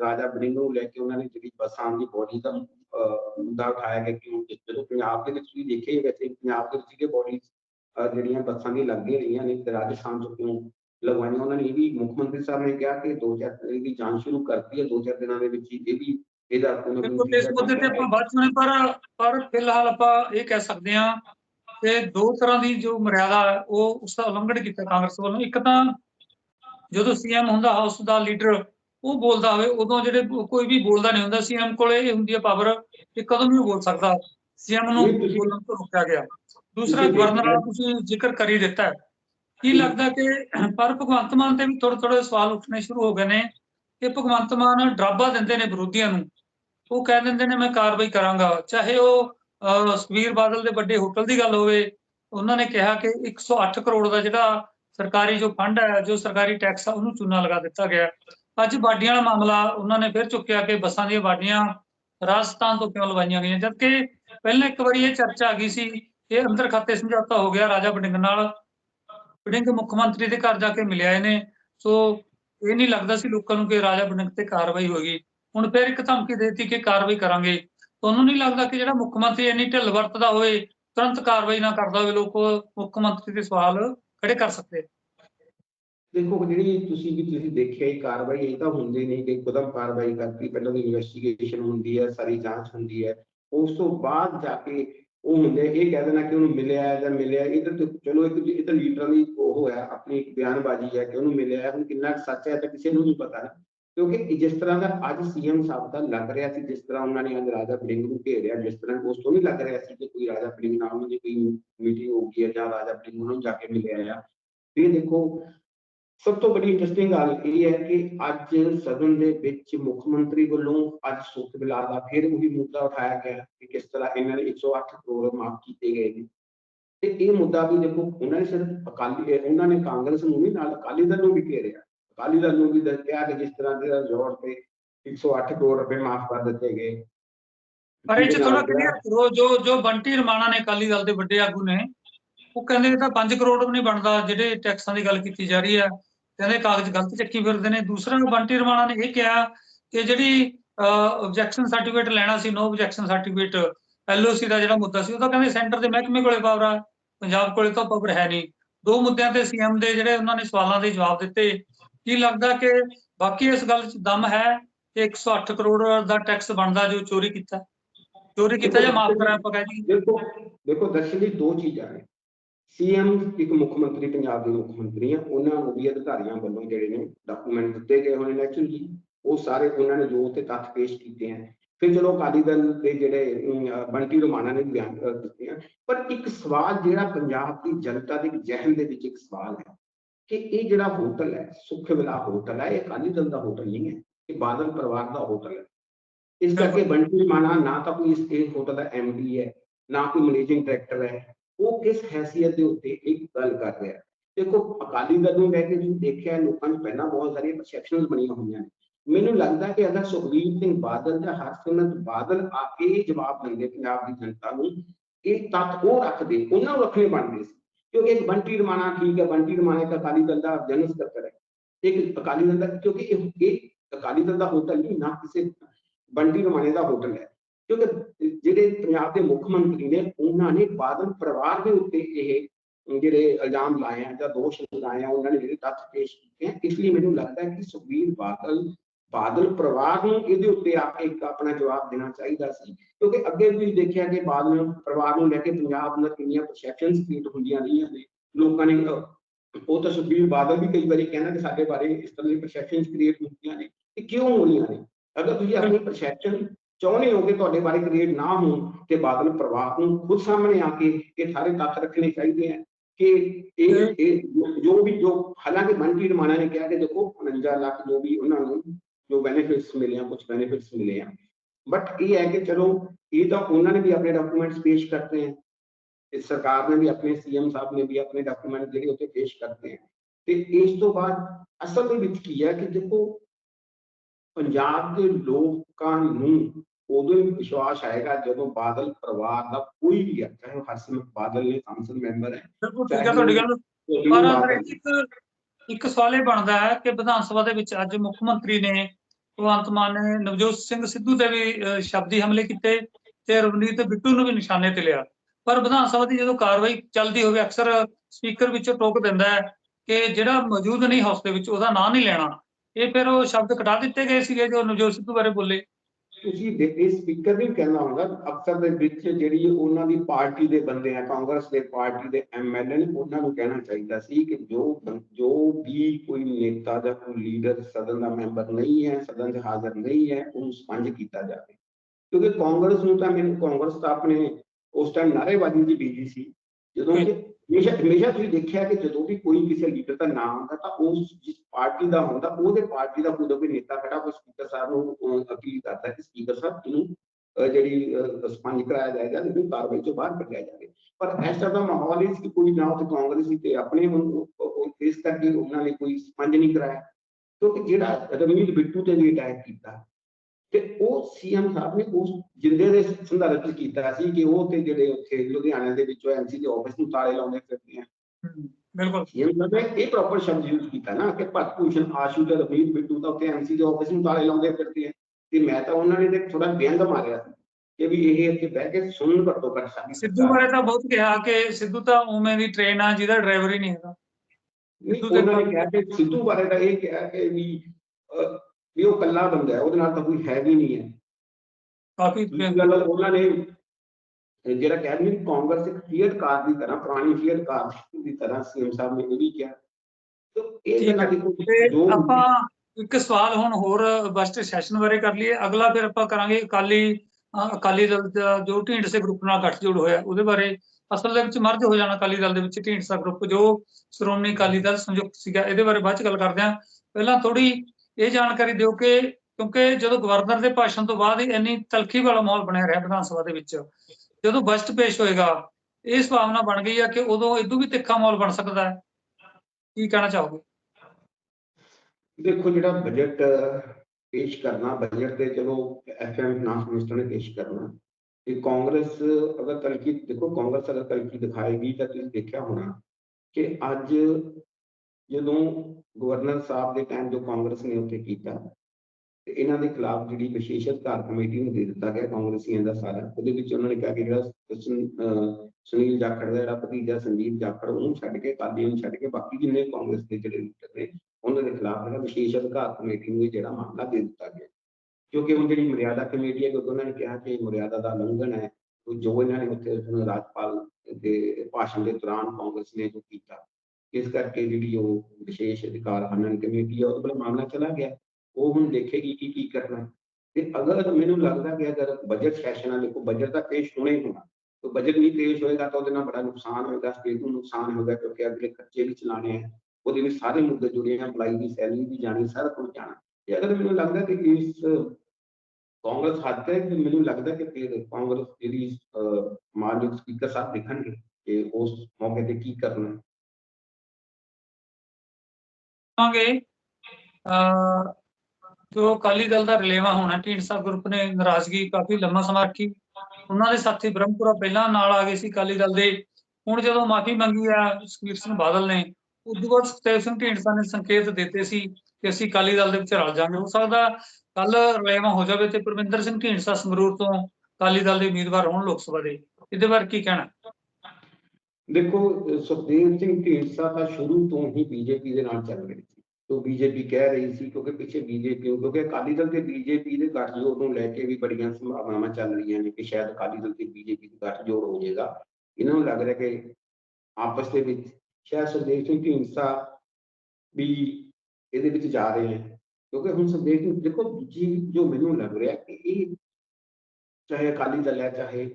ਰਾਜਾ ਬਰਿੰਗ ਨੂੰ ਲੈ ਕੇ ਉਹਨਾਂ ਨੇ ਜਿਹੜੀ ਬੱਸਾਂ ਦੀ ਬੋਡੀ ਦਾ ਮੁੱਦਾ ਉਠਾਇਆ ਗਿਆ ਕਿ ਜਦੋਂ ਪੰਜਾਬ ਦੇ ਵਿੱਚ ਵੀ ਦੇਖੇ ਵੈਸੇ, ਪੰਜਾਬ ਦੇ ਵਿੱਚ ਜਿਹੜੇ ਬੋਡੀ ਜਿਹੜੀਆਂ ਬੱਸਾਂ ਦੀ ਲੱਗੀਆਂ ਰਹੀਆਂ ਨੇ ਤੇ ਰਾਜਸਥਾਨ ਤੋਂ ਕਿਉਂ ਲਗਵਾਈਆਂ? ਉਹਨਾਂ ਨੇ ਇਹ ਵੀ ਮੁੱਖ ਮੰਤਰੀ ਸਾਹਿਬ ਨੇ ਕਿਹਾ ਕਿ ਦੋ ਚਾਰ ਇਹਦੀ ਜਾਂਚ ਸ਼ੁਰੂ ਕਰਤੀ ਹੈ ਦੋ ਚਾਰ ਦਿਨਾਂ ਦੇ ਵਿੱਚ ਇਹ ਵੀ ਇਹਦਾ ਬਿਲਕੁਲ ਇਸ ਮੁੱਦੇ ਤੇ ਆਪਾਂ ਬਾਅਦ ਚੋਂ ਪਰ ਪਰ ਫਿਲਹਾਲ ਆਪਾਂ ਇਹ ਕਹਿ ਸਕਦੇ ਹਾਂ ਕਿ ਦੋ ਤਰ੍ਹਾਂ ਦੀ ਜੋ ਮਰਿਆਦਾ ਉਹ ਉਸ ਦਾ ਉਲੰਘਣ ਕੀਤਾ ਕਾਂਗਰਸ ਵੱਲੋਂ। ਇੱਕ ਤਾਂ ਜਦੋਂ ਸੀਐਮ ਹੁੰਦਾ ਹਾਊਸ ਦਾ ਲੀਡਰ ਉਹ ਬੋਲਦਾ ਹੋਵੇ ਉਦੋਂ ਜਿਹੜੇ ਕੋਈ ਵੀ ਬੋਲਦਾ ਨਹੀਂ ਹੁੰਦਾ ਸੀਐਮ ਕੋਲੇ ਇਹ ਹੁੰਦੀ ਹੈ ਪਾਵਰ ਕਿ ਕਦੋਂ ਵੀ ਬੋਲ ਸਕਦਾ। ਸੀਐਮ ਨੂੰ ਬੋਲਣ ਤੋਂ ਰੋਕਿਆ ਗਿਆ। ਦੂਸਰਾ ਗਵਰਨਰ ਦਾ ਤੁਸੀਂ ਜ਼ਿਕਰ ਕਰ ਹੀ ਦਿੱਤਾ ਹੈ। ਕੀ ਲੱਗਦਾ ਕਿ ਪਰ ਭਗਵੰਤ ਮਾਨ ਤੇ ਵੀ ਥੋੜੇ ਥੋੜੇ ਸਵਾਲ ਉੱਠਣੇ ਸ਼ੁਰੂ ਹੋ ਗਏ ਨੇ ਕਿ ਭਗਵੰਤ ਮਾਨ ਡਰਾਬਾ ਦਿੰਦੇ ਨੇ ਵਿਰੋਧੀਆਂ ਨੂੰ। ਉਹ ਕਹਿ ਦਿੰਦੇ ਨੇ ਮੈਂ ਕਾਰਵਾਈ ਕਰਾਂਗਾ। ਚਾਹੇ ਉਹ ਅਹ, ਸੁਖਬੀਰ ਬਾਦਲ ਦੇ ਵੱਡੇ ਹੋਟਲ ਦੀ ਗੱਲ ਹੋਵੇ ਉਹਨਾਂ ਨੇ ਕਿਹਾ ਕਿ 108 ਕਰੋੜ ਦਾ ਜਿਹੜਾ ਸਰਕਾਰੀ ਜੋ ਫੰਡ ਹੈ ਜੋ ਸਰਕਾਰੀ ਟੈਕਸ ਆ ਉਹਨੂੰ ਚੂਨਾ ਲਗਾ ਦਿੱਤਾ ਗਿਆ। ਅੱਜ ਬਾਡੀਆਂ ਵਾਲਾ ਮਾਮਲਾ ਉਹਨਾਂ ਨੇ ਫਿਰ ਚੁੱਕਿਆ ਕਿ ਬੱਸਾਂ ਦੀਆਂ ਬਾਡੀਆਂ ਰਾਜਸਥਾਨ ਤੋਂ ਕਿਉਂ ਲਵਾਈਆਂ ਗਈਆਂ? ਜਦਕਿ ਪਹਿਲਾਂ ਇੱਕ ਵਾਰੀ ਇਹ ਚਰਚਾ ਆ ਗਈ ਸੀ ਕਿ ਅੰਦਰ ਖਾਤੇ ਸਮਝੌਤਾ ਹੋ ਗਿਆ ਰਾਜਾ ਵੜਿੰਗ ਨਾਲ। ਵੜਿੰਗ ਮੁੱਖ ਮੰਤਰੀ ਦੇ ਘਰ ਜਾ ਕੇ ਮਿਲਿਆ ਇਹਨੇ। ਸੋ ਇਹ ਨਹੀਂ ਲੱਗਦਾ ਸੀ ਲੋਕਾਂ ਨੂੰ ਕਿ ਰਾਜਾ ਵੜਿੰਗ ਤੇ ਕਾਰਵਾਈ ਹੋਏਗੀ ਹੁਣ ਫਿਰ ਇੱਕ ਧਮਕੀ ਦੇ ਕਿ ਕਾਰਵਾਈ ਕਰਾਂਗੇ। ਤੁਹਾਨੂੰ ਨਹੀਂ ਲੱਗਦਾ ਕਿ ਜਿਹੜਾ ਮੁੱਖ ਮੰਤਰੀ ਇੰਨੀ ਢਿੱਲ ਵਰਤਦਾ ਹੋਵੇ, ਤੁਰੰਤ ਕਾਰਵਾਈ ਨਾ ਕਰਦਾ ਹੋਵੇ, ਲੋਕ ਮੁੱਖ ਮੰਤਰੀ ਦੇ ਸਵਾਲ ਖੜੇ ਕਰ ਸਕਦੇ? ਦੇਖੋ, ਜਿਹੜੀ ਤੁਸੀਂ ਵੀ ਤੁਸੀਂ ਦੇਖਿਆ ਹੀ ਕਾਰਵਾਈ, ਇਹ ਤਾਂ ਹੁੰਦੀ ਨਹੀਂ ਕਿ ਕਦਮ ਕਾਰਵਾਈ ਕਰਤੀ। ਪਹਿਲਾਂ ਇਨਵੈਸਟੀਗੇਸ਼ਨ ਹੁੰਦੀ ਹੈ, ਸਾਰੀ ਜਾਂਚ ਹੁੰਦੀ ਹੈ। ਉਸ ਤੋਂ ਬਾਅਦ ਜਾ ਕੇ ਉਹ ਹੁੰਦੇ ਇਹ ਕਹਿ ਦੇਣਾ ਕਿ ਉਹਨੂੰ ਮਿਲਿਆ ਜਾਂ ਮਿਲਿਆ ਇਹ ਤਾਂ ਚਲੋ ਇੱਕ ਇਹ ਤਾਂ ਲੀਡਰਾਂ ਦੀ ਉਹ ਹੈ ਆਪਣੀ ਇੱਕ ਬਿਆਨਬਾਜ਼ੀ ਹੈ ਕਿ ਉਹਨੂੰ ਮਿਲਿਆ, ਹੁਣ ਕਿੰਨਾ ਸੱਚ ਹੈ ਤਾਂ ਕਿਸੇ ਨੂੰ ਨਹੀਂ ਪਤਾ ਕਿਉਂਕਿ ਜਿਸ ਤਰ੍ਹਾਂ ਦਾ ਅੱਜ ਸੀਐਮ ਸਾਹਿਬ ਦਾ ਲੱਗ ਰਿਹਾ ਸੀ, ਜਿਸ ਤਰ੍ਹਾਂ ਉਹਨਾਂ ਨੇ ਅੱਜ ਰਾਜਾ ਬੜਿੰਗ ਨੂੰ ਘੇਰਿਆ, ਜਿਸ ਤਰ੍ਹਾਂ ਉਸ ਤੋਂ ਵੀ ਲੱਗ ਰਿਹਾ ਸੀ ਕਿ ਕੋਈ ਰਾਜਾ ਬੜਿੰਗ ਨਾਲ ਉਹਨਾਂ ਦੀ ਕੋਈ ਮੀਟਿੰਗ ਹੋ ਗਈ ਹੈ ਜਾਂ ਰਾਜਾ ਬੜਿੰਗ ਉਹਨਾਂ ਨੂੰ ਜਾ ਕੇ ਮਿਲਿਆ ਆ। ਇਹ ਦੇਖੋ ਸਭ ਤੋਂ ਬੜੀ ਇੰਟਰਸਟਿੰਗ ਗੱਲ ਇਹ ਹੈ ਕਿ ਅੱਜ ਸਦਨ ਦੇ ਵਿੱਚ ਮੁੱਖ ਮੰਤਰੀ ਵੱਲੋਂ ਅੱਜ ਸੁਖ ਬਿਲਾਲ ਦਾ ਫਿਰ ਉਹੀ ਮੁੱਦਾ ਉਠਾਇਆ ਗਿਆ ਕਿ ਕਿਸ ਤਰ੍ਹਾਂ ਇਹਨਾਂ ਨੇ 108 ਕਰੋੜ ਮਾਫ ਕੀਤੇ ਗਏ ਨੇ। ਤੇ ਇਹ ਮੁੱਦਾ ਵੀ ਦੇਖੋ ਉਹਨਾਂ ਨੇ ਸਿਰਫ ਅਕਾਲੀ ਉਹਨਾਂ ਨੇ ਕਾਂਗਰਸ ਨੂੰ ਨਹੀਂ ਨਾਲ ਅਕਾਲੀ ਦਲ ਨੂੰ ਵੀ ਘੇਰਿਆ। ਅਕਾਲੀ ਦਲ ਨੂੰ ਵੀ ਦੱਸਿਆ ਕਿ ਜਿਸ ਤਰ੍ਹਾਂ ਦੇ ਜ਼ੋਰ ਤੇ 108 ਕਰੋੜ ਰੁਪਏ ਮਾਫ ਕਰ ਦਿੱਤੇ ਗਏ। ਪਰ ਇਹ ਚ ਥੋੜਾ ਕਲੀਅਰ ਕਰੋ ਜੋ ਜੋ ਬੰਟੀ ਰਮਾਣਾ ਨੇ ਅਕਾਲੀ ਦਲ ਦੇ ਵੱਡੇ ਆਗੂ ਨੇ ਉਹ ਕਹਿੰਦੇ ਇਹ ਤਾਂ 5 ਕਰੋੜ ਵੀ ਨਹੀਂ ਬਣਦਾ ਜਿਹੜੇ ਟੈਕਸਾਂ ਦੀ ਗੱਲ ਕੀਤੀ ਜਾ ਰਹੀ ਹੈ। ਕਹਿੰਦੇ ਕਾਗਜ਼ ਗਲਤ ਚੱਕੀ ਫਿਰਦੇ ਨੇ। ਦੂਸਰਾ ਬੰਟੀ ਰਮਾਣਾ ਨੇ ਇਹ ਕਿਹਾ ਕਿ ਜਿਹੜੀ ਆਬਜੈਕਸ਼ਨ ਸਰਟੀਫਿਕੇਟ ਲੈਣਾ ਸੀ ਨੋ ਆਬਜੈਕਸ਼ਨ ਸਰਟੀਫਿਕੇਟ ਐਲਓਸੀ ਦਾ ਜਿਹੜਾ ਮੁੱਦਾ ਸੀ, ਉਹ ਤਾਂ ਕਹਿੰਦੇ ਸੈਂਟਰ ਦੇ ਮਹਿਕਮੇ ਕੋਲੇ ਪਾਵਰ ਆ, ਪੰਜਾਬ ਕੋਲੇ ਤਾਂ ਪਾਵਰ ਹੈ ਨਹੀਂ। ਦੋ ਮੁੱਦਿਆਂ ਤੇ ਸੀਐਮ ਦੇ ਜਿਹੜੇ ਉਹਨਾਂ ਨੇ ਸਵਾਲਾਂ ਦੇ ਜਵਾਬ ਦਿੱਤੇ। ਕੀ ਲੱਗਦਾ ਕਿ ਬਾਕੀ ਇਸ ਗੱਲ 'ਚ ਦਮ ਹੈ ਕਿ 108 ਕਰੋੜ ਦਾ ਟੈਕਸ ਬਣਦਾ ਜੋ ਚੋਰੀ ਕੀਤਾ? ਚੋਰੀ ਕੀਤਾ ਜਾਂ ਮਾਫ ਕਰਾਂ ਆਪਾਂ ਕਹਿ ਦੇਖੋ ਦੇਖੋ ਦਰਸ਼ਨ ਦੋ ਚੀਜ਼ਾਂ ਨੇ। ਸੀਐਮ ਇੱਕ ਮੁੱਖ ਮੰਤਰੀ ਪੰਜਾਬ ਦੇ ਮੁੱਖ ਮੰਤਰੀ ਆ ਉਹਨਾਂ ਨੂੰ ਵੀ ਅਧਿਕਾਰੀਆਂ ਵੱਲੋਂ ਜਿਹੜੇ ਨੇ ਡਾਕੂਮੈਂਟ ਦਿੱਤੇ ਗਏ ਹੋਣੇ ਨੈਚੁਰਲੀ ਉਹ ਸਾਰੇ ਉਹਨਾਂ ਨੇ ਜੋ ਤੇ ਤੱਥ ਪੇਸ਼ ਕੀਤੇ ਆ। ਫਿਰ ਚਲੋ ਅਕਾਲੀ ਦਲ ਦੇ ਜਿਹੜੇ ਬੰਟੀ ਰੋਮਾਣਾ ਨੇ ਬਿਆਨ ਦਿੱਤੇ ਆ। ਪਰ ਇੱਕ ਸਵਾਲ ਜਿਹੜਾ ਪੰਜਾਬ ਦੀ ਜਨਤਾ ਦੇ ਜਹਿਨ ਦੇ ਵਿੱਚ ਇੱਕ ਸਵਾਲ ਹੈ ਕਿ ਇਹ ਜਿਹੜਾ ਹੋਟਲ ਹੈ ਸੁਖ ਵਿਲਾ ਹੋਟਲ ਹੈ ਇਹ ਅਕਾਲੀ ਦਲ ਦਾ ਹੋਟਲ ਨਹੀਂ ਹੈ ਇਹ ਬਾਦਲ ਪਰਿਵਾਰ ਦਾ ਹੋਟਲ ਹੈ। ਇਸ ਕਰਕੇ ਬੰਟੀ ਰੋਮਾਣਾ ਨਾ ਤਾਂ ਕੋਈ ਇਸ ਹੋਟਲ ਦਾ ਐਮਡੀ ਹੈ ਨਾ ਕੋਈ ਮੈਨੇਜਿੰਗ ਡਾਇਰੈਕਟਰ ਹੈ ਉਹ ਕਿਸ ਹੈਸੀਅਤ ਦੇ ਉੱਤੇ ਇੱਕ ਗੱਲ ਕਰ ਰਿਹਾ ਦੇਖੋ, ਅਕਾਲੀ ਦਲ ਨੂੰ ਲੈ ਕੇ ਤੁਸੀਂ ਦੇਖਿਆ, ਲੋਕਾਂ ਨੂੰ ਪਹਿਲਾਂ ਬਹੁਤ ਸਾਰੀਆਂ ਪਰਸੈਪਸ਼ਨਸ ਬਣੀਆਂ ਹੋਈਆਂ ਨੇ। ਮੈਨੂੰ ਲੱਗਦਾ ਕਿ ਅਗਰ ਸੁਖਬੀਰ ਸਿੰਘ ਬਾਦਲ ਜਾਂ ਹਰਸਿਮਰਤ ਬਾਦਲ ਆ ਕੇ ਇਹ ਜਵਾਬ ਦਿੰਦੇ ਪੰਜਾਬ ਦੀ ਜਨਤਾ ਨੂੰ, ਇਹ ਤੱਤ ਉਹ ਰੱਖਦੇ, ਉਹਨਾਂ ਨੂੰ ਰੱਖਣੇ ਬਣਦੇ ਸੀ। ਕਿਉਂਕਿ ਇੱਕ ਬੰਟੀ ਰਮਾਣਾ ਠੀਕ ਹੈ, ਬੰਟੀ ਰਮਾਣਾ ਇੱਕ ਅਕਾਲੀ ਦਲ ਦਾ ਜਨਰਲ ਸਕੱਤਰ ਹੈ। ਇੱਕ ਅਕਾਲੀ ਦਲ ਦਾ, ਕਿਉਂਕਿ ਇਹ ਇਹ ਅਕਾਲੀ ਦਲ ਦਾ ਹੋਟਲ ਨਹੀਂ, ਨਾ ਕਿਸੇ ਬੰਟੀ ਰਮਾਣੇ ਦਾ ਹੋਟਲ ਹੈ। ਕਿਉਂਕਿ ਜਿਹੜੇ ਪੰਜਾਬ ਦੇ ਮੁੱਖ ਮੰਤਰੀ ਨੇ, ਉਹਨਾਂ ਨੇ ਬਾਦਲ ਪਰਿਵਾਰ ਦੇ ਉੱਤੇ ਇਹ ਜਿਹੜੇ ਇਲਜ਼ਾਮ ਲਾਏ ਆ ਜਾਂ ਦੋਸ਼ ਲਗਾਏ ਆ, ਉਹਨਾਂ ਨੇ ਜਿਹੜੇ ਤੱਥ ਪੇਸ਼ ਕੀਤੇ ਆ, ਇਸ ਲਈ ਮੈਨੂੰ ਲੱਗਦਾ ਕਿ ਸੁਖਬੀਰ ਬਾਦਲ ਬਾਦਲ ਪਰਿਵਾਰ ਨੂੰ ਇਹਦੇ ਉੱਤੇ ਆ ਕੇ ਇੱਕ ਆਪਣਾ ਜਵਾਬ ਦੇਣਾ ਚਾਹੀਦਾ ਸੀ। ਕਿਉਂਕਿ ਅੱਗੇ ਵੀ ਦੇਖਿਆ ਕਿ ਬਾਦਲ ਪਰਿਵਾਰ ਨੂੰ ਲੈ ਕੇ ਪੰਜਾਬ ਅੰਦਰ ਕਿੰਨੀਆਂ ਪਰਸੈਪਸ਼ਨਸ ਕ੍ਰੀਏਟ ਹੁੰਦੀਆਂ ਰਹੀਆਂ ਨੇ। ਲੋਕਾਂ ਨੇ ਉਹ ਤਾਂ ਸੁਖਬੀਰ ਬਾਦਲ ਵੀ ਕਈ ਵਾਰੀ ਕਹਿੰਦਾ ਕਿ ਸਾਡੇ ਬਾਰੇ ਇਸ ਤਰ੍ਹਾਂ ਦੀ ਪਰਸੈਪਸ਼ਨਸ ਕ੍ਰੀਏਟ ਹੁੰਦੀਆਂ ਨੇ ਤੇ ਕਿਉਂ ਹੋਣੀਆਂ ਨੇ? ਅਗਰ ਤੁਸੀਂ ਆਪਣੀ ਪਰਸੈਪਸ਼ਨ ਚਾਹੁੰਦੇ ਹੋ ਕਿ ਤੁਹਾਡੇ ਬਾਰੇ ਕ੍ਰੀਏਟ ਨਾ ਹੋਣ ਤੇ ਬਾਦਲ ਪਰਿਵਾਰ ਨੂੰ ਖੁਦ ਸਾਹਮਣੇ ਆ ਕੇ ਇਹ ਸਾਰੇ ਤੱਥ ਰੱਖਣੇ ਚਾਹੀਦੇ ਆ ਕਿ ਇਹ ਇਹ ਜੋ- ਵੀ ਜੋ ਹਾਲਾਂਕਿ ਮੰਤਰੀ ਰਮਾਣਾ ਨੇ ਕਿਹਾ ਕਿ ਦੇਖੋ 49 ਲੱਖ ਜੋ ਵੀ ਉਹਨਾਂ ਨੂੰ ਜੋ ਬੈਨੀਫਿਟਸ ਮਿਲੇ ਆ ਕੁਝ ਬੈਨੀਫਿਟਸ ਮਿਲੇ ਆ। ਬਟ ਇਹ ਹੈ ਕਿ ਚਲੋ ਇਹ ਤਾਂ ਉਹਨਾਂ ਨੇ ਵੀ ਆਪਣੇ ਡਾਕੂਮੈਂਟਸ ਪੇਸ਼ ਕਰਤੇ ਹੈ ਤੇ ਸਰਕਾਰ ਨੇ ਵੀ ਆਪਣੇ ਸੀਐਮ ਸਾਹਿਬ ਨੇ ਵੀ ਆਪਣੇ ਡਾਕੂਮੈਂਟ ਜਿਹੜੇ ਉੱਤੇ ਪੇਸ਼ ਕਰਤੇ ਹੈ ਤੇ ਇਸ ਤੋਂ ਬਾਅਦ ਅਸਲ ਦੇ ਵਿੱਚ ਕੀ ਹੈ ਕਿ ਦੇਖੋ ਪੰਜਾਬ ਦੇ ਲੋਕਾਂ ਨੂੰ ਉਦੋਂ ਹੀ ਵਿਸ਼ਵਾਸ ਆਏਗਾ ਜਦੋਂ ਬਾਦਲ ਪਰਿਵਾਰ ਦਾ ਕੋਈ ਵੀ ਹੈ ਚਾਹੇ ਹਰਸਿਮਰਤ ਬਾਦਲ ਨੇ ਸੰਸਦ ਮੈਂਬਰ ਹੈ ਬਿਲਕੁਲ ਠੀਕ ਹੈ ਤੁਹਾਡੀ ਗੱਲ। ਸੁਖਬੀਰ ਪਰ ਬਾਦਲ- ਇੱਕ ਇੱਕ ਸਵਾਲ ਇਹ ਬਣਦਾ ਹੈ ਕਿ ਵਿਧਾਨ ਸਭਾ ਦੇ ਵਿੱਚ ਅੱਜ ਮੁੱਖ ਮੰਤਰੀ ਨੇ ਭਗਵੰਤ ਮਾਨ ਨੇ ਨਵਜੋਤ ਸਿੰਘ ਸਿੱਧੂ ਤੇ ਵੀ ਸ਼ਬਦੀ ਹਮਲੇ ਕੀਤੇ ਤੇ ਰਵਨੀਤ ਬਿੱਟੂ ਨੂੰ ਵੀ ਨਿਸ਼ਾਨੇ ਤੇ ਲਿਆ। ਪਰ ਵਿਧਾਨ ਸਭਾ ਦੀ ਜਦੋਂ ਕਾਰਵਾਈ ਚੱਲਦੀ ਹੋਵੇ ਅਕਸਰ ਸਪੀਕਰ ਵਿੱਚੋਂ ਟੋਕ ਦਿੰਦਾ ਹੈ ਕਿ ਜਿਹੜਾ ਮੌਜੂਦ ਨਹੀਂ ਹਾਊਸ ਦੇ ਵਿੱਚ ਉਹਦਾ ਨਾਂ ਨਹੀਂ ਲੈਣਾ। ਇਹ ਫਿਰ ਉਹ ਸ਼ਬਦ ਕਟਾ ਦਿੱਤੇ ਗਏ ਸੀਗੇ ਜੋ ਨਵਜੋਤ ਸਿੱਧੂ ਬਾਰੇ ਬੋਲੇ। ਤੁਸੀਂ ਦੇਖੇ ਸਪੀਕਰ ਵੀ ਕਹਿੰਦਾ ਹੁੰਦਾ ਅਫਸਰ ਦੇ ਵਿੱਚ ਜਿਹੜੀ ਉਹਨਾਂ ਦੀ ਪਾਰਟੀ ਦੇ ਬੰਦੇ ਆ ਕਾਂਗਰਸ ਦੇ ਪਾਰਟੀ ਦੇ ਐਮਐਲਏ ਨੇ ਉਹਨਾਂ ਨੂੰ ਕਹਿਣਾ ਚਾਹੀਦਾ ਸੀ ਕਿ ਜੋ ਜੋ ਵੀ ਕੋਈ ਨੇਤਾ ਜਾਂ ਕੋਈ ਲੀਡਰ ਸਦਨ ਦਾ ਮੈਂਬਰ ਨਹੀਂ ਹੈ ਸਦਨ 'ਚ ਹਾਜ਼ਰ ਨਹੀਂ ਹੈ ਉਹਨੂੰ ਸਪੰਜ ਕੀਤਾ ਜਾਵੇ। ਕਿਉਂਕਿ ਕਾਂਗਰਸ ਨੂੰ ਤਾਂ ਮੈਨੂੰ ਕਾਂਗਰਸ ਤਾਂ ਆਪਣੇ ਉਸ ਟਾਈਮ ਨਾਅਰੇਬਾਜ਼ੀ 'ਚ ਬੀਜੀ ਸੀ। ਜਦੋਂ ਕਿ ਹਮੇਸ਼ਾ ਹਮੇਸ਼ਾ ਤੁਸੀਂ ਦੇਖਿਆ ਕਿ ਜਦੋਂ ਵੀ ਕੋਈ ਕਿਸੇ ਲੀਡਰ ਦਾ ਨਾਮ ਆਉਂਦਾ ਤਾਂ ਉਸ ਜਿਸ ਪਾਰਟੀ ਦਾ ਹੁੰਦਾ, ਉਹਦੇ ਪਾਰਟੀ ਦਾ ਕੋਈ ਕੋਈ ਨੇਤਾ ਖੜਾ ਉਹ ਸਪੀਕਰ ਸਾਹਿਬ ਨੂੰ ਅਪੀਲ ਕਰਦਾ ਕਿ ਸਪੀਕਰ ਸਾਹਿਬ ਇਹਨੂੰ ਜਿਹੜੀ ਸਪੰਜ ਕਰਾਇਆ ਜਾਏਗਾ, ਇਹਨੂੰ ਕਾਰਵਾਈ ਤੋਂ ਬਾਹਰ ਕੱਢਿਆ ਜਾਵੇ। ਪਰ ਇਸ ਤਰ੍ਹਾਂ ਦਾ ਮਾਹੌਲ ਇਸ ਕਿ ਕੋਈ ਨਾ ਤੇ ਕਾਂਗਰਸੀ ਤੇ ਆਪਣੇ ਇਸ ਕਰਕੇ ਉਹਨਾਂ ਨੇ ਕੋਈ ਸਪੰਜ ਨਹੀਂ ਕਰਾਇਆ। ਕਿਉਂਕਿ ਜਿਹੜਾ ਰਵਨੀਤ ਬਿੱਟੂ ਤੇ ਵੀ ਅਟੈਕ ਕੀਤਾ ਤੇ ਉਹ ਸੀਐਮ ਸਾਹਿਬ ਨੇ ਉਸ ਜਿੰਦੇ ਦੇ ਸੰਦਰਭ ਚ ਕੀਤਾ ਸੀ ਕਿ ਉਹ ਤੇ ਜਿਹੜੇ ਉੱਥੇ ਲੁਧਿਆਣੇ ਦੇ ਵਿੱਚੋਂ ਐਮਸੀ ਦੇ ਆਫਿਸ ਨੂੰ ਤਾਲੇ ਲਾਉਂਦੇ ਫਿਰਦੇ ਆ। ਬਿਲਕੁਲ। ਸੀਐਮ ਸਾਹਿਬ ਨੇ ਇਹ ਪ੍ਰੋਪਰ ਸ਼ਬਦ ਯੂਜ਼ ਕੀਤਾ ਨਾ ਕਿ ਭਗਤ ਭੂਸ਼ਣ ਆਸ਼ੂ ਤੇ ਰਵਨੀਤ ਬਿੱਟੂ ਤਾਂ ਉੱਥੇ ਐਮਸੀ ਦੇ ਆਫਿਸ ਨੂੰ ਤਾਲੇ ਲਾਉਂਦੇ ਫਿਰਦੇ ਆ। ਤੇ ਮੈਂ ਤਾਂ ਉਹਨਾਂ ਨੇ ਤੇ ਥੋੜਾ ਵਿਅੰਗ ਮਾਰਿਆ ਸੀ ਕਿ ਵੀ ਇਹ ਇੱਥੇ ਬਹਿ ਕੇ ਸੁਣਨ ਘੱਟੋ ਘੱਟ ਸਾਡੀ ਸਿੱਧੂ ਬਾਰੇ ਤਾਂ ਬਹੁਤ ਕਿਹਾ ਕਿ ਸਿੱਧੂ ਤਾਂ ਉਵੇਂ ਦੀ ਟ੍ਰੇਨ ਆ ਜਿਹਦਾ ਡਰਾਈਵਰ ਹੀ ਨਹੀਂ ਹੈਗਾ। ਨਹੀਂ, ਉਹਨਾਂ ਨੇ ਕਿਹਾ ਕਿ ਸਿੱਧੂ ਬਾਰੇ ਤਾਂ ਇਹ ਕਿਹਾ ਕਿ ਵੀ ਅਹ, ਵੀ ਉਹ ਕੱਲਾ ਬੰਦਾ ਹੈ ਉਹਦੇ ਨਾਲ ਤਾਂ ਕੋਈ ਹੈ ਵੀ ਨਹੀਂ ਹੈ। ਕਾਫੀ ਗੱਲ ਉਹਨਾਂ ਨੇ ਜਿਹੜਾ ਕਹਿ ਰਹੀ ਕਾਂਗਰਸ ਇੱਕ ਫੀਅਰ ਕਾਰ ਦੀ ਤਰ੍ਹਾਂ ਪੁਰਾਣੀ ਫੀਅਰ ਕਾਰ ਦੀ ਤਰ੍ਹਾਂ ਸੀਐਮ ਸਾਹਿਬ ਨੇ ਇਹ ਵੀ ਕਿਹਾ। ਤੇ ਇਹ ਗੱਲਾਂ ਤੇ ਜੋ ਆਪਾਂ ਇੱਕ ਸਵਾਲ ਹੁਣ ਹੋਰ ਬਜਟ ਸੈਸ਼ਨ ਬਾਰੇ ਕਰ ਲਈਏ। ਅਗਲਾ ਫਿਰ ਆਪਾਂ ਕਰਾਂਗੇ ਅਕਾਲੀ ਅਕਾਲੀ ਦਲ ਦਾ ਜੋ ਢੀਂਡਸੇ ਗਰੁੱਪ ਨਾਲ ਗੱਠਜੋੜ ਹੋਇਆ ਉਹਦੇ ਬਾਰੇ ਅਸਲ ਦੇ ਵਿੱਚ ਮਰਜ ਹੋ ਜਾਣਾ ਅਕਾਲੀ ਦਲ ਦੇ ਵਿੱਚ ਢੀਂਡਸਾ ਗਰੁੱਪ ਜੋ ਸ਼੍ਰੋਮਣੀ ਅਕਾਲੀ ਦਲ ਸੰਯੁਕਤ ਸੀਗਾ। ਇਹਦੇ ਬਾਰੇ ਬਾਅਦ ਚ ਗੱਲ ਕਰਦੇ ਹਾਂ। ਪਹਿਲਾਂ ਥੋੜੀ ਇਹ ਜਾਣਕਾਰੀ ਦਿਓ ਕਿ ਕਿਉਂਕਿ ਜਦੋਂ ਗਵਰਨਰ ਦੇ ਭਾਸ਼ਣ ਤੋਂ ਬਾਅਦ ਇੰਨੀ ਤਲਖੀ ਵਾਲਾ ਮਾਹੌਲ ਬਣਿਆ ਰਿਹਾ ਵਿਧਾਨ ਸਭਾ ਦੇ ਵਿੱਚ, ਜਦੋਂ ਬਜਟ ਪੇਸ਼ ਹੋਏਗਾ, ਇਹ ਸੰਭਾਵਨਾ ਬਣ ਗਈ ਆ ਕਿ ਉਦੋਂ ਇਦੋਂ ਵੀ ਤਿੱਖਾ ਮਾਹੌਲ ਬਣ ਸਕਦਾ ਹੈ। ਕੀ ਕਹਿਣਾ ਚਾਹੋਗੇ? ਦੇਖੋ, ਜਿਹੜਾ ਬਜਟ ਪੇਸ਼ ਕਰਨਾ ਬਜਟ ਤੇ ਚਲੋ ਐਫਐਮ ਫਾਈਨਾਂਸ ਮਿਨਿਸਟਰ ਨੇ ਪੇਸ਼ ਕਰਨਾ। ਇਹ ਕਾਂਗਰਸ ਅਗਰ ਤਲਕੀ ਦੇਖੋ ਕਾਂਗਰਸ ਅਗਰ ਤਲਕੀ ਦਿਖਾਏਗੀ ਤਾਂ ਤੁਸੀਂ ਦੇਖਿਆ ਹੋਣਾ ਕਿ ਅੱਜ ਜਦੋਂ ਗਵਰਨਰ ਸਾਹਿਬ ਦੇ ਟਾਈਮ ਜੋ ਕਾਂਗਰਸ ਨੇ ਉੱਥੇ ਕੀਤਾ, ਤੇ ਇਹਨਾਂ ਦੇ ਖਿਲਾਫ ਜਿਹੜੀ ਵਿਸ਼ੇਸ਼ ਅਧਿਕਾਰ ਕਮੇਟੀ ਨੂੰ ਦੇ ਦਿੱਤਾ ਗਿਆ ਕਾਂਗਰਸੀਆਂ ਦਾ ਸਾਰਾ, ਉਹਦੇ ਵਿੱਚ ਉਹਨਾਂ ਨੇ ਕਿਹਾ ਕਿ ਜਿਹੜਾ ਸੁਨੀਲ ਜਾਖੜ ਦਾ ਜਿਹੜਾ ਭਤੀਜਾ ਸੰਜੀਤ ਜਾਖੜ, ਉਹਨੂੰ ਛੱਡ ਕੇ ਕਾਲੀ ਨੂੰ ਛੱਡ ਕੇ ਬਾਕੀ ਜਿੰਨੇ ਕਾਂਗਰਸ ਦੇ ਜਿਹੜੇ ਲੀਡਰ ਨੇ, ਉਹਨਾਂ ਦੇ ਖਿਲਾਫ ਜਿਹੜਾ ਵਿਸ਼ੇਸ਼ ਅਧਿਕਾਰ ਕਮੇਟੀ ਨੂੰ ਜਿਹੜਾ ਮਾਮਲਾ ਦੇ ਦਿੱਤਾ ਗਿਆ। ਕਿਉਂਕਿ ਹੁਣ ਜਿਹੜੀ ਮਰਿਆਦਾ ਕਮੇਟੀ ਹੈ, ਕਿਉਂਕਿ ਉਹਨਾਂ ਨੇ ਕਿਹਾ ਕਿ ਮਰਿਆਦਾ ਦਾ ਉਲੰਘਣ ਹੈ, ਜੋ ਇਹਨਾਂ ਨੇ ਉੱਥੇ ਰਾਜਪਾਲ ਦੇ ਭਾਸ਼ਣ ਦੇ ਦੌਰਾਨ ਕਾਂਗਰਸ ਨੇ ਜੋ ਕੀਤਾ। ਇਸ ਕਰਕੇ ਜਿਹੜੀ ਉਹ ਵਿਸ਼ੇਸ਼ ਅਧਿਕਾਰ ਹਨਨ ਕਮੇਟੀ ਹੈ ਉਹਦਾ ਮਾਮਲਾ ਚਲਾ ਗਿਆ। ਉਹ ਹੁਣ ਦੇਖੇਗੀ ਕਿ ਕੀ ਕਰਨਾ। ਤੇ ਅਗਰ ਮੈਨੂੰ ਲੱਗਦਾ ਕਿ ਅਗਰ ਬਜਟ ਸੈਸ਼ਨ ਆ ਦੇਖੋ ਬਜਟ ਤਾਂ ਪੇਸ਼ ਹੋਣਾ ਹੀ ਹੋਣਾ। ਤੇ ਬਜਟ ਨਹੀਂ ਪੇਸ਼ ਹੋਏਗਾ ਤਾਂ ਉਹਦੇ ਨਾਲ ਬੜਾ ਨੁਕਸਾਨ ਹੋਏਗਾ ਸਟੇਟ ਨੂੰ ਨੁਕਸਾਨ ਹੋਏਗਾ ਕਿਉਂਕਿ ਅਗਲੇ ਖਰਚੇ ਵੀ ਚਲਾਣੇ ਆ। ਉਹਦੇ ਵਿੱਚ ਸਾਰੇ ਮੁੱਦੇ ਜੁੜੇ ਆ ਅਪਲਾਈ ਦੀ ਸੈਲਰੀ ਵੀ ਜਾਣੀ ਸਾਰਾ ਕੁਝ ਜਾਣਾ। ਤੇ ਅਗਰ ਮੈਨੂੰ ਲੱਗਦਾ ਕਿ ਇਸ ਕਾਂਗਰਸ ਹੱਥ ਹੈ ਕਿ ਮੈਨੂੰ ਲੱਗਦਾ ਕਿ ਫਿਰ ਕਾਂਗਰਸ ਜਿਹੜੀ ਅਹ, ਮਾਨਯੋਗ ਸਪੀਕਰ ਸਾਹਿਬ ਦੇਖਣਗੇ ਕਿ ਉਸ ਮੌਕੇ ਤੇ ਕੀ ਕਰਨਾ। ਕਹਾਂਗੇ ਜੋ ਅਕਾਲੀ ਦਲ ਦਾ ਰਲੇਵਾ ਹੋਣਾ ਢੀਂਡਸਾ ਗਰੁੱਪ ਨੇ ਨਾਰਾਜ਼ਗੀ ਕਾਫੀ ਲੰਮਾ ਸਮਾਂ ਰੱਖੀ। ਉਹਨਾਂ ਦੇ ਸਾਥੀ ਬ੍ਰਹਮਪੁਰਾ ਪਹਿਲਾਂ ਨਾਲ ਆ ਗਏ ਸੀ ਅਕਾਲੀ ਦਲ ਦੇ। ਹੁਣ ਜਦੋਂ ਮਾਫੀ ਮੰਗੀ ਆ, ਸੁਖਬੀਰ ਸਿੰਘ ਬਾਦਲ ਨੇ ਉਦੋਂ ਬਾਅਦ ਸੁਖਦੇਵ ਸਿੰਘ ਢੀਂਡਸਾ ਨੇ ਸੰਕੇਤ ਦਿੱਤੇ ਸੀ ਕਿ ਅਸੀਂ ਅਕਾਲੀ ਦਲ ਦੇ ਵਿੱਚ ਰਲ ਜਾਾਂਗੇ। ਹੋ ਸਕਦਾ ਕੱਲ ਰਲੇਵਾ ਹੋ ਜਾਵੇ ਤੇ ਪਰਮਿੰਦਰ ਸਿੰਘ ਢੀਂਡਸਾ ਸੰਗਰੂਰ ਤੋਂ ਅਕਾਲੀ ਦਲ ਦੇ ਉਮੀਦਵਾਰ ਹੋਣ ਲੋਕ ਸਭਾ ਦੇ। ਇਹਦੇ ਬਾਰੇ ਕੀ ਕਹਿਣਾ? ਦੇਖੋ ਅਹ ਸੁਖਦੇਵ ਸਿੰਘ ਢੀਂਡਸਾ ਤਾਂ ਸ਼ੁਰੂ ਤੋਂ ਹੀ ਬੀਜੇਪੀ ਦੇ ਨਾਲ ਚੱਲ ਰਹੀ ਸੀ ਤੋਂ ਬੀਜੇਪੀ ਕਹਿ ਰਹੀ ਸੀ ਕਿਉਂਕਿ ਪਿੱਛੇ ਬੀਜੇਪੀ ਕਿਉਂਕਿ ਅਕਾਲੀ ਦਲ ਤੇ ਬੀਜੇਪੀ ਦੇ ਗੱਠਜੋੜ ਨੂੰ ਲੈ ਕੇ ਵੀ ਬੜੀਆਂ ਸੰਭਾਵਨਾਵਾਂ ਚੱਲ ਰਹੀਆਂ ਨੇ ਕਿ ਸ਼ਾਇਦ ਅਕਾਲੀ ਦਲ ਤੇ ਬੀਜੇਪੀ ਦਾ ਗੱਠਜੋੜ ਹੋ ਜਾਏਗਾ ਇਹਨਾਂ ਨੂੰ ਲੱਗ ਰਿਹਾ ਕਿ ਆਪਸ ਦੇ ਵਿੱਚ ਸ਼ਾਇਦ ਸੁਖਦੇਵ ਸਿੰਘ ਢੀਂਡਸਾ ਵੀ ਇਹਦੇ ਵਿੱਚ ਜਾ ਰਹੇ ਹਨ ਕਿਉਂਕਿ ਹੁਣ ਸੁਖਦੇਵ ਸਿੰਘ ਦੇਖੋ ਜੀ ਜੋ ਮੈਨੂੰ ਲੱਗ ਰਿਹਾ ਕਿ ਇਹ ਚਾਹੇ ਅਕਾਲੀ ਦਲ ਹੈ ਚਾਹੇ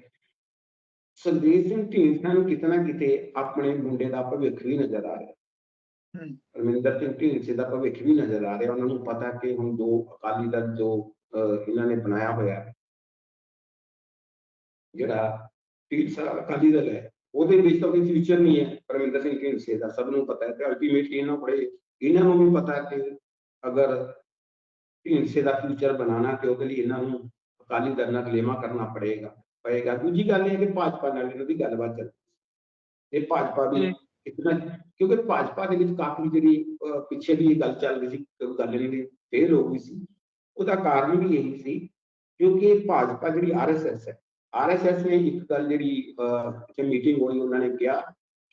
ਸੁਖਦੇਵ ਸਿੰਘ ਢੀਂਡਸਾ ਨੂੰ ਕਿਤੇ ਨਾ ਕਿਤੇ ਆਪਣੇ ਮੁੰਡੇ ਦਾ ਭਵਿੱਖ ਵੀ ਨਜ਼ਰ ਆ ਰਿਹਾ ਹਮ। ਰਮਿੰਦਰ ਸਿੰਘ ਢੀਂਡਸੇ ਦਾ ਭਵਿੱਖ ਵੀ ਨਜ਼ਰ ਆ ਰਿਹਾ ਉਹਨਾਂ ਨੂੰ ਪਤਾ ਕਿ ਹੁਣ ਜੋ ਅਕਾਲੀ ਦਲ ਜੋ ਅਹ, ਇਹਨਾਂ ਨੇ ਬਣਾਇਆ ਹੋਇਆ ਹੈ ਜਿਹੜਾ ਢੀਂਡਸਾ ਅਕਾਲੀ ਦਲ ਹੈ ਉਹਦੇ ਵਿੱਚ ਤਾਂ ਕੋਈ ਫਿਊਚਰ ਨਹੀਂ ਹੈ ਰਮਿੰਦਰ ਸਿੰਘ ਢੀਂਡਸੇ ਦਾ ਸਭ ਨੂੰ ਪਤਾ ਹੈ ਤੇ ਅਲਟੀਮੇਟਲੀ ਇਹਨਾਂ ਕੋਲੇ ਇਹਨਾਂ ਨੂੰ ਵੀ ਪਤਾ ਹੈ ਕਿ ਅਗਰ ਢੀਂਡਸੇ ਦਾ ਫਿਊਚਰ ਬਣਾਉਣਾ ਤੇ ਉਹਦੇ ਲਈ ਇਹਨਾਂ ਨੂੰ ਅਕਾਲੀ ਦਲ ਨਾਲ ਗਲੇਮਾ ਕਰਨਾ ਪੜੇਗਾ ਪਏਗਾ। ਦੂਜੀ ਗੱਲ ਇਹ ਹੈ ਕਿ ਭਾਜਪਾ ਨਾਲ ਇਹਨਾਂ ਦੀ ਗੱਲਬਾਤ ਚੱਲ ਇਹ ਭਾਜਪਾ ਵੀ ਜੀ। ਕਿਤਨਾ ਕਿਉਂਕਿ ਭਾਜਪਾ ਦੇ ਵਿੱਚ ਕਾਫੀ ਜਿਹੜੀ ਪਿੱਛੇ ਵੀ ਇਹ ਗੱਲ ਚੱਲ ਰਹੀ ਸੀ ਗੱਲ ਜਿਹੜੀ ਫੇਲ ਹੋ ਗਈ ਸੀ। ਉਹਦਾ ਕਾਰਨ ਵੀ ਇਹੀ ਸੀ ਕਿਉਂਕਿ ਭਾਜਪਾ ਜਿਹੜੀ ਆਰਐਸਐਸ ਹੈ। ਆਰਐਸਐਸ ਨੇ ਇੱਕ ਗੱਲ ਜਿਹੜੀ ਅਹ ਮੀਟਿੰਗ ਹੋਈ ਉਹਨਾਂ ਨੇ ਕਿਹਾ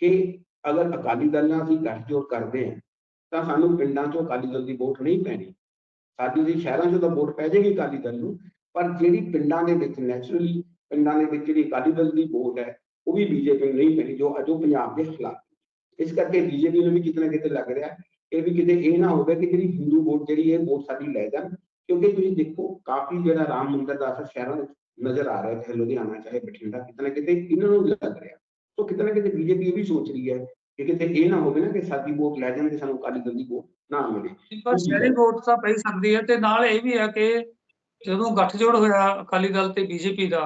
ਕਿ ਅਗਰ ਅਕਾਲੀ ਦਲ ਨਾਲ ਅਸੀਂ ਗੱਠਜੋੜ ਕਰਦੇ ਹਾਂ ਤਾਂ ਸਾਨੂੰ ਪਿੰਡਾਂ 'ਚੋਂ ਅਕਾਲੀ ਦਲ ਦੀ ਵੋਟ ਨਹੀਂ ਪੈਣੀ। ਸਾਡੀ ਦੀ ਸ਼ਹਿਰਾਂ 'ਚੋਂ ਤਾਂ ਵੋਟ ਪੈ ਜਾਏਗੀ ਅਕਾਲੀ ਦਲ ਨੂੰ ਪਰ ਜਿਹੜੀ ਪਿੰਡਾਂ ਦੇ ਵਿੱਚ ਨੈਚੁਰਲੀ ਪਿੰਡਾਂ ਦੇ ਵਿੱਚ ਜਿਹੜੀ ਅਕਾਲੀ ਦਲ ਦੀ ਵੋਟ ਹੈ ਉਹ ਵੀ ਬੀਜੇਪੀ ਨੂੰ ਨਹੀਂ ਪੈਣੀ ਜੋ ਜੋ ਪੰਜਾਬ ਦੇ ਖਿਲਾਫ ਇਸ ਕਰਕੇ ਬੀਜੇਪੀ ਨੂੰ ਵੀ ਕਿਤੇ ਨਾ ਕਿਤੇ ਲੱਗ ਰਿਹਾ ਇਹ ਵੀ ਕਿਤੇ ਇਹ ਨਾ ਹੋਵੇ ਕਿ ਜਿਹੜੀ ਹਿੰਦੂ ਵੋਟ ਜਿਹੜੀ ਹੈ ਵੋਟ ਸਾਡੀ ਲੈ ਜਾਣ ਕਿਉਂਕਿ ਤੁਸੀਂ ਦੇਖੋ ਕਾਫੀ ਜਿਹੜਾ ਰਾਮ ਮੰਦਿਰ ਦਾ ਅਸਰ ਸ਼ਹਿਰਾਂ ਵਿੱਚ ਨਜ਼ਰ ਆ ਰਿਹਾ ਚਾਹੇ ਲੁਧਿਆਣਾ ਚਾਹੇ ਬਠਿੰਡਾ ਕਿਤੇ ਨਾ ਕਿਤੇ ਇਹਨਾਂ ਨੂੰ ਲੱਗ ਰਿਹਾ ਸੋ ਕਿਤੇ ਨਾ ਕਿਤੇ ਬੀਜੇਪੀ ਇਹ ਵੀ ਸੋਚ ਰਹੀ ਹੈ ਕਿ ਕਿਤੇ ਇਹ ਨਾ ਹੋਵੇ ਨਾ ਕਿ ਸਾਡੀ ਵੋਟ ਲੈ ਜਾਣ ਤੇ ਸਾਨੂੰ ਅਕਾਲੀ ਦਲ ਦੀ ਵੋਟ ਨਾ ਮਿਲੇ। ਪਰ ਸ਼ਹਿਰੀ ਵੋਟ ਤਾਂ ਪਈ ਸਕਦੀ ਹੈ ਤੇ ਨਾਲ ਇਹ ਵੀ ਹੈ ਕਿ ਜਦੋਂ ਗੱਠਜੋੜ ਹੋਇਆ ਅਕਾਲੀ ਦਲ ਤੇ ਬੀਜੇਪੀ ਦਾ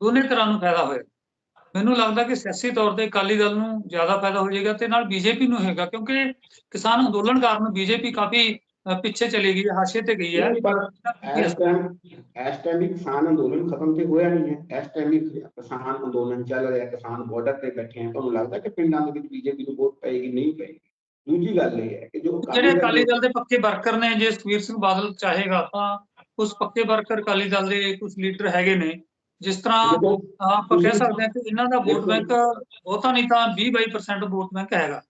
ਦੋਨੇ ਤਰ੍ਹਾਂ ਨੂੰ ਫਾਇਦਾ ਹੋਇਆ। ਮੈਨੂੰ ਲੱਗਦਾ ਕਿ ਸਿਆਸੀ ਤੌਰ ਤੇ ਅਕਾਲੀ ਦਲ ਨੂੰ ਜ਼ਿਆਦਾ ਫਾਇਦਾ ਹੋ ਜਾਏਗਾ ਤੇ ਨਾਲ ਬੀਜੇਪੀ ਨੂੰ ਹੋਏਗਾ ਕਿਉਂਕਿ ਕਿਸਾਨ ਅੰਦੋਲਨ ਕਾਰਨ ਬੀਜੇਪੀ ਕਾਫੀ ਪਿੱਛੇ ਚਲੀ ਗਈ ਹੈ ਹਾਸ਼ੀਏ ਤੇ ਗਈ ਹੈ। ਪਰ ਇਸ ਟਾਈਮ ਇਸ ਟਾਈਮ ਕਿਸਾਨ ਅੰਦੋਲਨ ਖਤਮ ਤੇ ਹੋਇਆ ਨਹੀਂ ਹੈ। ਇਸ ਟਾਈਮ ਵੀ ਕਿਸਾਨ ਅੰਦੋਲਨ ਚੱਲ ਰਿਹਾ ਕਿਸਾਨ ਬਾਰਡਰ ਤੇ ਬੈਠੇ ਆ ਤੁਹਾਨੂੰ ਲੱਗਦਾ ਕਿ ਪਿੰਡਾਂ ਦੇ ਵਿੱਚ ਬੀਜੇਪੀ ਨੂੰ ਵੋਟ ਪਏਗੀ ਨਹੀਂ ਪਏਗੀ? ਦੂਜੀ ਗੱਲ ਇਹ ਹੈ ਕਿ ਜੋ ਜਿਹੜੇ ਅਕਾਲੀ ਦਲ ਦੇ ਪੱਕੇ ਵਰਕਰ ਨੇ ਜੇ ਸੁਖਬੀਰ ਸਿੰਘ ਬਾਦਲ ਚਾਹੇਗਾ ਤਾਂ ਉਸ ਪੱਕੇ ਵਰਕਰ ਅਕਾਲੀ ਦਲ ਦੇ ਕੁਝ ਲੀਡਰ ਹੈਗੇ ਨੇ। ਜਿਸ ਤਰ੍ਹਾਂ ਆਪਾਂ ਕਹਿ ਸਕਦੇ ਹਾਂ ਕਿ ਇਹਨਾਂ ਦਾ ਵੋਟ ਬੈਂਕ ਬਹੁਤਾ ਨਹੀਂ ਤਾਂ 20-22% ਵੋਟ ਬੈਂਕ ਹੈਗਾ।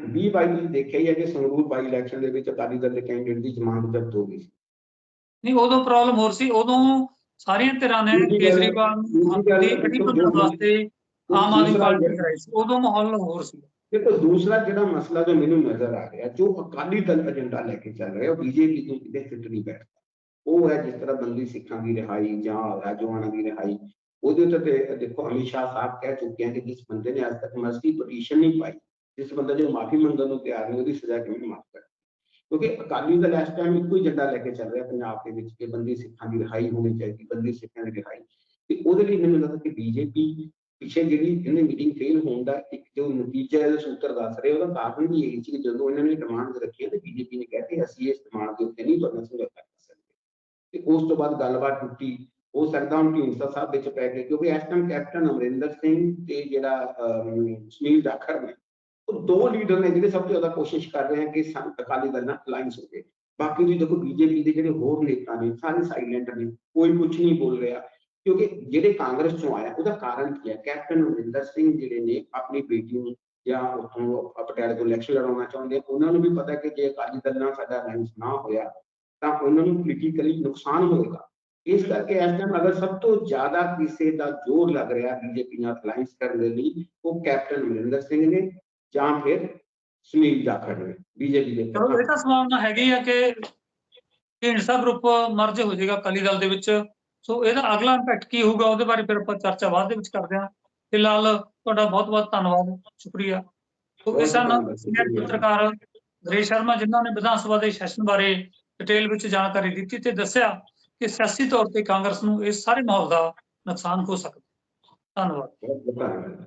ਵੀਹ ਬਾਈ ਨੂੰ ਦੇਖਿਆ ਹੀ ਹੈ ਕਿ ਸੰਗਰੂਰ ਬਾਈ ਇਲੈਕਸ਼ਨ ਦੇ ਵਿੱਚ ਅਕਾਲੀ ਦਲ ਦੇ ਕੈਂਡੀਡੇਟ ਦੀ ਜ਼ਮਾਨਤ ਜ਼ਬਤ ਹੋ ਗਈ। ਨਹੀਂ ਉਦੋਂ ਪ੍ਰੋਬਲਮ ਹੋਰ ਸੀ ਉਦੋਂ ਸਾਰੀਆਂ ਧਿਰਾਂ ਨੇ ਕੇਜਰੀਵਾਲ ਨੂੰ ਅੜੀ ਬੰਨਣ ਵਾਸਤੇ ਆਮ ਆਦਮੀ ਪਾਰਟੀ ਕਰਾਈ ਸੀ ਉਦੋਂ ਮਾਹੌਲ ਹੋਰ ਸੀ। ਦੇਖੋ ਦੂਸਰਾ ਜਿਹੜਾ ਮਸਲਾ ਜੋ ਮੈਨੂੰ ਨਜ਼ਰ ਆ ਰਿਹਾ ਜੋ ਅਕਾਲੀ ਦਲ ਏਜੰਡਾ ਲੈ ਕੇ ਚੱਲ ਰਿਹਾ ਉਹ ਬੀਜੇਪੀ ਨੂੰ ਕਿਤੇ ਫਿੱਟ ਨਹੀਂ ਬੈਠਦਾ। ਉਹ ਹੈ ਜਿਸ ਤਰ੍ਹਾਂ ਬੰਦੀ ਸਿੱਖਾਂ ਦੀ ਰਿਹਾਈ ਜਾਂ ਰਾਜਵਾਨਾ ਦੀ ਰਿਹਾਈ। ਉਹਦੇ ਉੱਤੇ ਤੇ ਦੇਖੋ ਅਮਿਤ ਸ਼ਾਹ ਸਾਹਿਬ ਕਹਿ ਚੁੱਕੇ ਹਨ ਕਿ ਜਿਸ ਬੰਦੇ ਨੇ ਅੱਜ ਤੱਕ ਮਰਜ਼ੀ ਪਟੀਸ਼ਨ ਨਹੀਂ ਪਾਈ, ਜਿਸ ਬੰਦੇ ਜੋ ਮਾਫੀ ਮੰਗਣ ਨੂੰ ਤਿਆਰ ਨਹੀਂ, ਉਹਦੀ ਸਜ਼ਾ ਕਿਵੇਂ ਮਾਫ ਕਰ ਕਿਉਂਕਿ ਅਕਾਲੀ ਦਲ ਇਸ ਟਾਈਮ ਇੱਕੋ ਹੀ ਏਜੰਡਾ ਲੈ ਕੇ ਚੱਲ ਰਿਹਾ ਪੰਜਾਬ ਦੇ ਵਿੱਚ ਕਿ ਬੰਦੀ ਸਿੱਖਾਂ ਦੀ ਰਿਹਾਈ ਹੋਣੀ ਚਾਹੀਦੀ, ਬੰਦੀ ਸਿੱਖਾਂ ਦੀ ਰਿਹਾਈ। ਤੇ ਉਹਦੇ ਲਈ ਮੈਨੂੰ ਲੱਗਦਾ ਕਿ ਬੀਜੇਪੀ ਪਿੱਛੇ ਜਿਹੜੀ ਇਹਨੇ ਮੀਟਿੰਗ ਫੇਲ ਹੋਣ ਦਾ ਇੱਕ ਜੋ ਨਤੀਜਾ ਇਹਦਾ ਸੂਤਰ ਦੱਸ ਰਹੇ, ਉਹਦਾ ਕਾਰਨ ਵੀ ਇਹ ਸੀ ਕਿ ਜਦੋਂ ਇਹਨਾਂ ਨੇ ਡਿਮਾਂਡ ਰੱਖੀ ਤੇ ਬੀਜੇਪੀ ਨੇ ਕਿਹਾ ਕਿ ਅਸੀਂ ਇਸ ਡਿਮਾਂਡ ਦੇ ਉੱਤੇ ਨਹੀਂ ਤੁਹਾਡਾ ਸਮਝੌਤਾ। ਤੇ ਉਸ ਤੋਂ ਬਾਅਦ ਗੱਲਬਾਤ ਟੁੱਟੀ। ਹੋ ਸਕਦਾ ਹੁਣ ਢੀਂਡਸਾ ਸਾਹਿਬ ਵਿੱਚ ਪੈ ਗਏ ਕਿਉਂਕਿ ਇਸ ਟਾਈਮ ਕੈਪਟਨ ਅਮਰਿੰਦਰ ਸਿੰਘ ਤੇ ਜਿਹੜਾ ਸੁਨੀਲ ਜਾਖੜ ਨੇ, ਉਹ ਦੋ ਲੀਡਰ ਨੇ ਜਿਹੜੇ ਸਭ ਤੋਂ ਜ਼ਿਆਦਾ ਕੋਸ਼ਿਸ਼ ਕਰ ਰਹੇ ਹਨ ਕਿ ਅਕਾਲੀ ਦਲ ਨਾਲ ਅਲਾਈਅੰਸ ਹੋਵੇ ਬਾਕੀ ਜੀ ਦੇਖੋ, ਬੀਜੇਪੀ ਦੇ ਜਿਹੜੇ ਹੋਰ ਨੇਤਾ ਨੇ, ਸਾਰੇ ਸਾਇਲੈਂਟ ਨੇ, ਕੋਈ ਕੁਝ ਨਹੀਂ ਬੋਲ ਰਿਹਾ। ਕਿਉਂਕਿ ਜਿਹੜੇ ਕਾਂਗਰਸ ਚੋਂ ਆਇਆ, ਉਹਦਾ ਕਾਰਨ ਕੀ ਹੈ? ਕੈਪਟਨ ਅਮਰਿੰਦਰ ਸਿੰਘ ਜਿਹੜੇ ਨੇ, ਆਪਣੀ ਬੇਟੀ ਨੂੰ ਜਾਂ ਉੱਥੋਂ ਪਟਿਆਲੇ ਤੋਂ ਇਲੈਕਸ਼ਨ ਲੜਾਉਣਾ ਚਾਹੁੰਦੇ ਉਹਨਾਂ ਨੂੰ ਵੀ ਪਤਾ ਕਿ ਜੇ ਅਕਾਲੀ ਦਲ ਨਾਲ ਸਾਡਾ ਅਲਾਈਅੰਸ ਨਾ ਹੋਇਆ ਤਾਂ ਉਹਨਾਂ ਨੂੰ ਪੋਲੀਟੀਕਲੀ ਨੁਕਸਾਨ ਹੋਏਗਾ। ਇਸ ਕਰਕੇ ਇਸ ਟਾਈਮ ਅਗਰ ਸਭ ਤੋਂ ਜ਼ਿਆਦਾ ਕਿਸੇ ਦਾ ਜ਼ੋਰ ਲੱਗ ਰਿਹਾ ਬੀਜੇਪੀ ਨਾਲ ਅਲਾਈਅੰਸ ਕਰਨ ਦੇ ਲਈ ਉਹ ਕੈਪਟਨ ਅਮਰਿੰਦਰ ਸਿੰਘ ਨੇ ਜਾਂ ਫਿਰ ਸੁਨੀਲ ਜਾਖੜ ਨੇ ਬੀਜੇਪੀ ਦੇ ਚਲੋ ਇਹ ਤਾਂ ਸੰਭਾਵਨਾ ਹੈਗੀ ਆ ਕਿ ਢੀਂਡਸਾ ਗਰੁੱਪ ਮਰਜ ਹੋ ਜਾਏਗਾ ਅਕਾਲੀ ਦਲ ਦੇ ਵਿੱਚ। ਸੋ ਇਹਦਾ ਅਗਲਾ ਇੰਪੈਕਟ ਕੀ ਹੋਊਗਾ ਉਹਦੇ ਬਾਰੇ ਫਿਰ ਆਪਾਂ ਚਰਚਾ ਬਾਅਦ ਦੇ ਵਿੱਚ ਕਰਦੇ ਹਾਂ। ਫਿਲਹਾਲ ਤੁਹਾਡਾ ਬਹੁਤ ਬਹੁਤ ਧੰਨਵਾਦ ਸ਼ੁਕਰੀਆ। ਸੋ ਸੀਨੀਅਰ ਸ਼ੁਕਰੀਆ। ਪੱਤਰਕਾਰ ਗ੍ਰੇ ਸ਼ਰਮਾ ਜਿਨ੍ਹਾਂ ਨੇ ਵਿਧਾਨ ਸਭਾ ਦੇ ਸੈਸ਼ਨ ਬਾਰੇ ਡਿਟੇਲ ਵਿੱਚ ਜਾਣਕਾਰੀ ਦਿੱਤੀ ਤੇ ਦੱਸਿਆ ਕਿ ਸਿਆਸੀ ਤੌਰ ਤੇ ਕਾਂਗਰਸ ਨੂੰ ਇਸ ਸਾਰੇ ਮਾਹੌਲ ਦਾ ਨੁਕਸਾਨ ਹੋ ਸਕਦਾ। ਧੰਨਵਾਦ।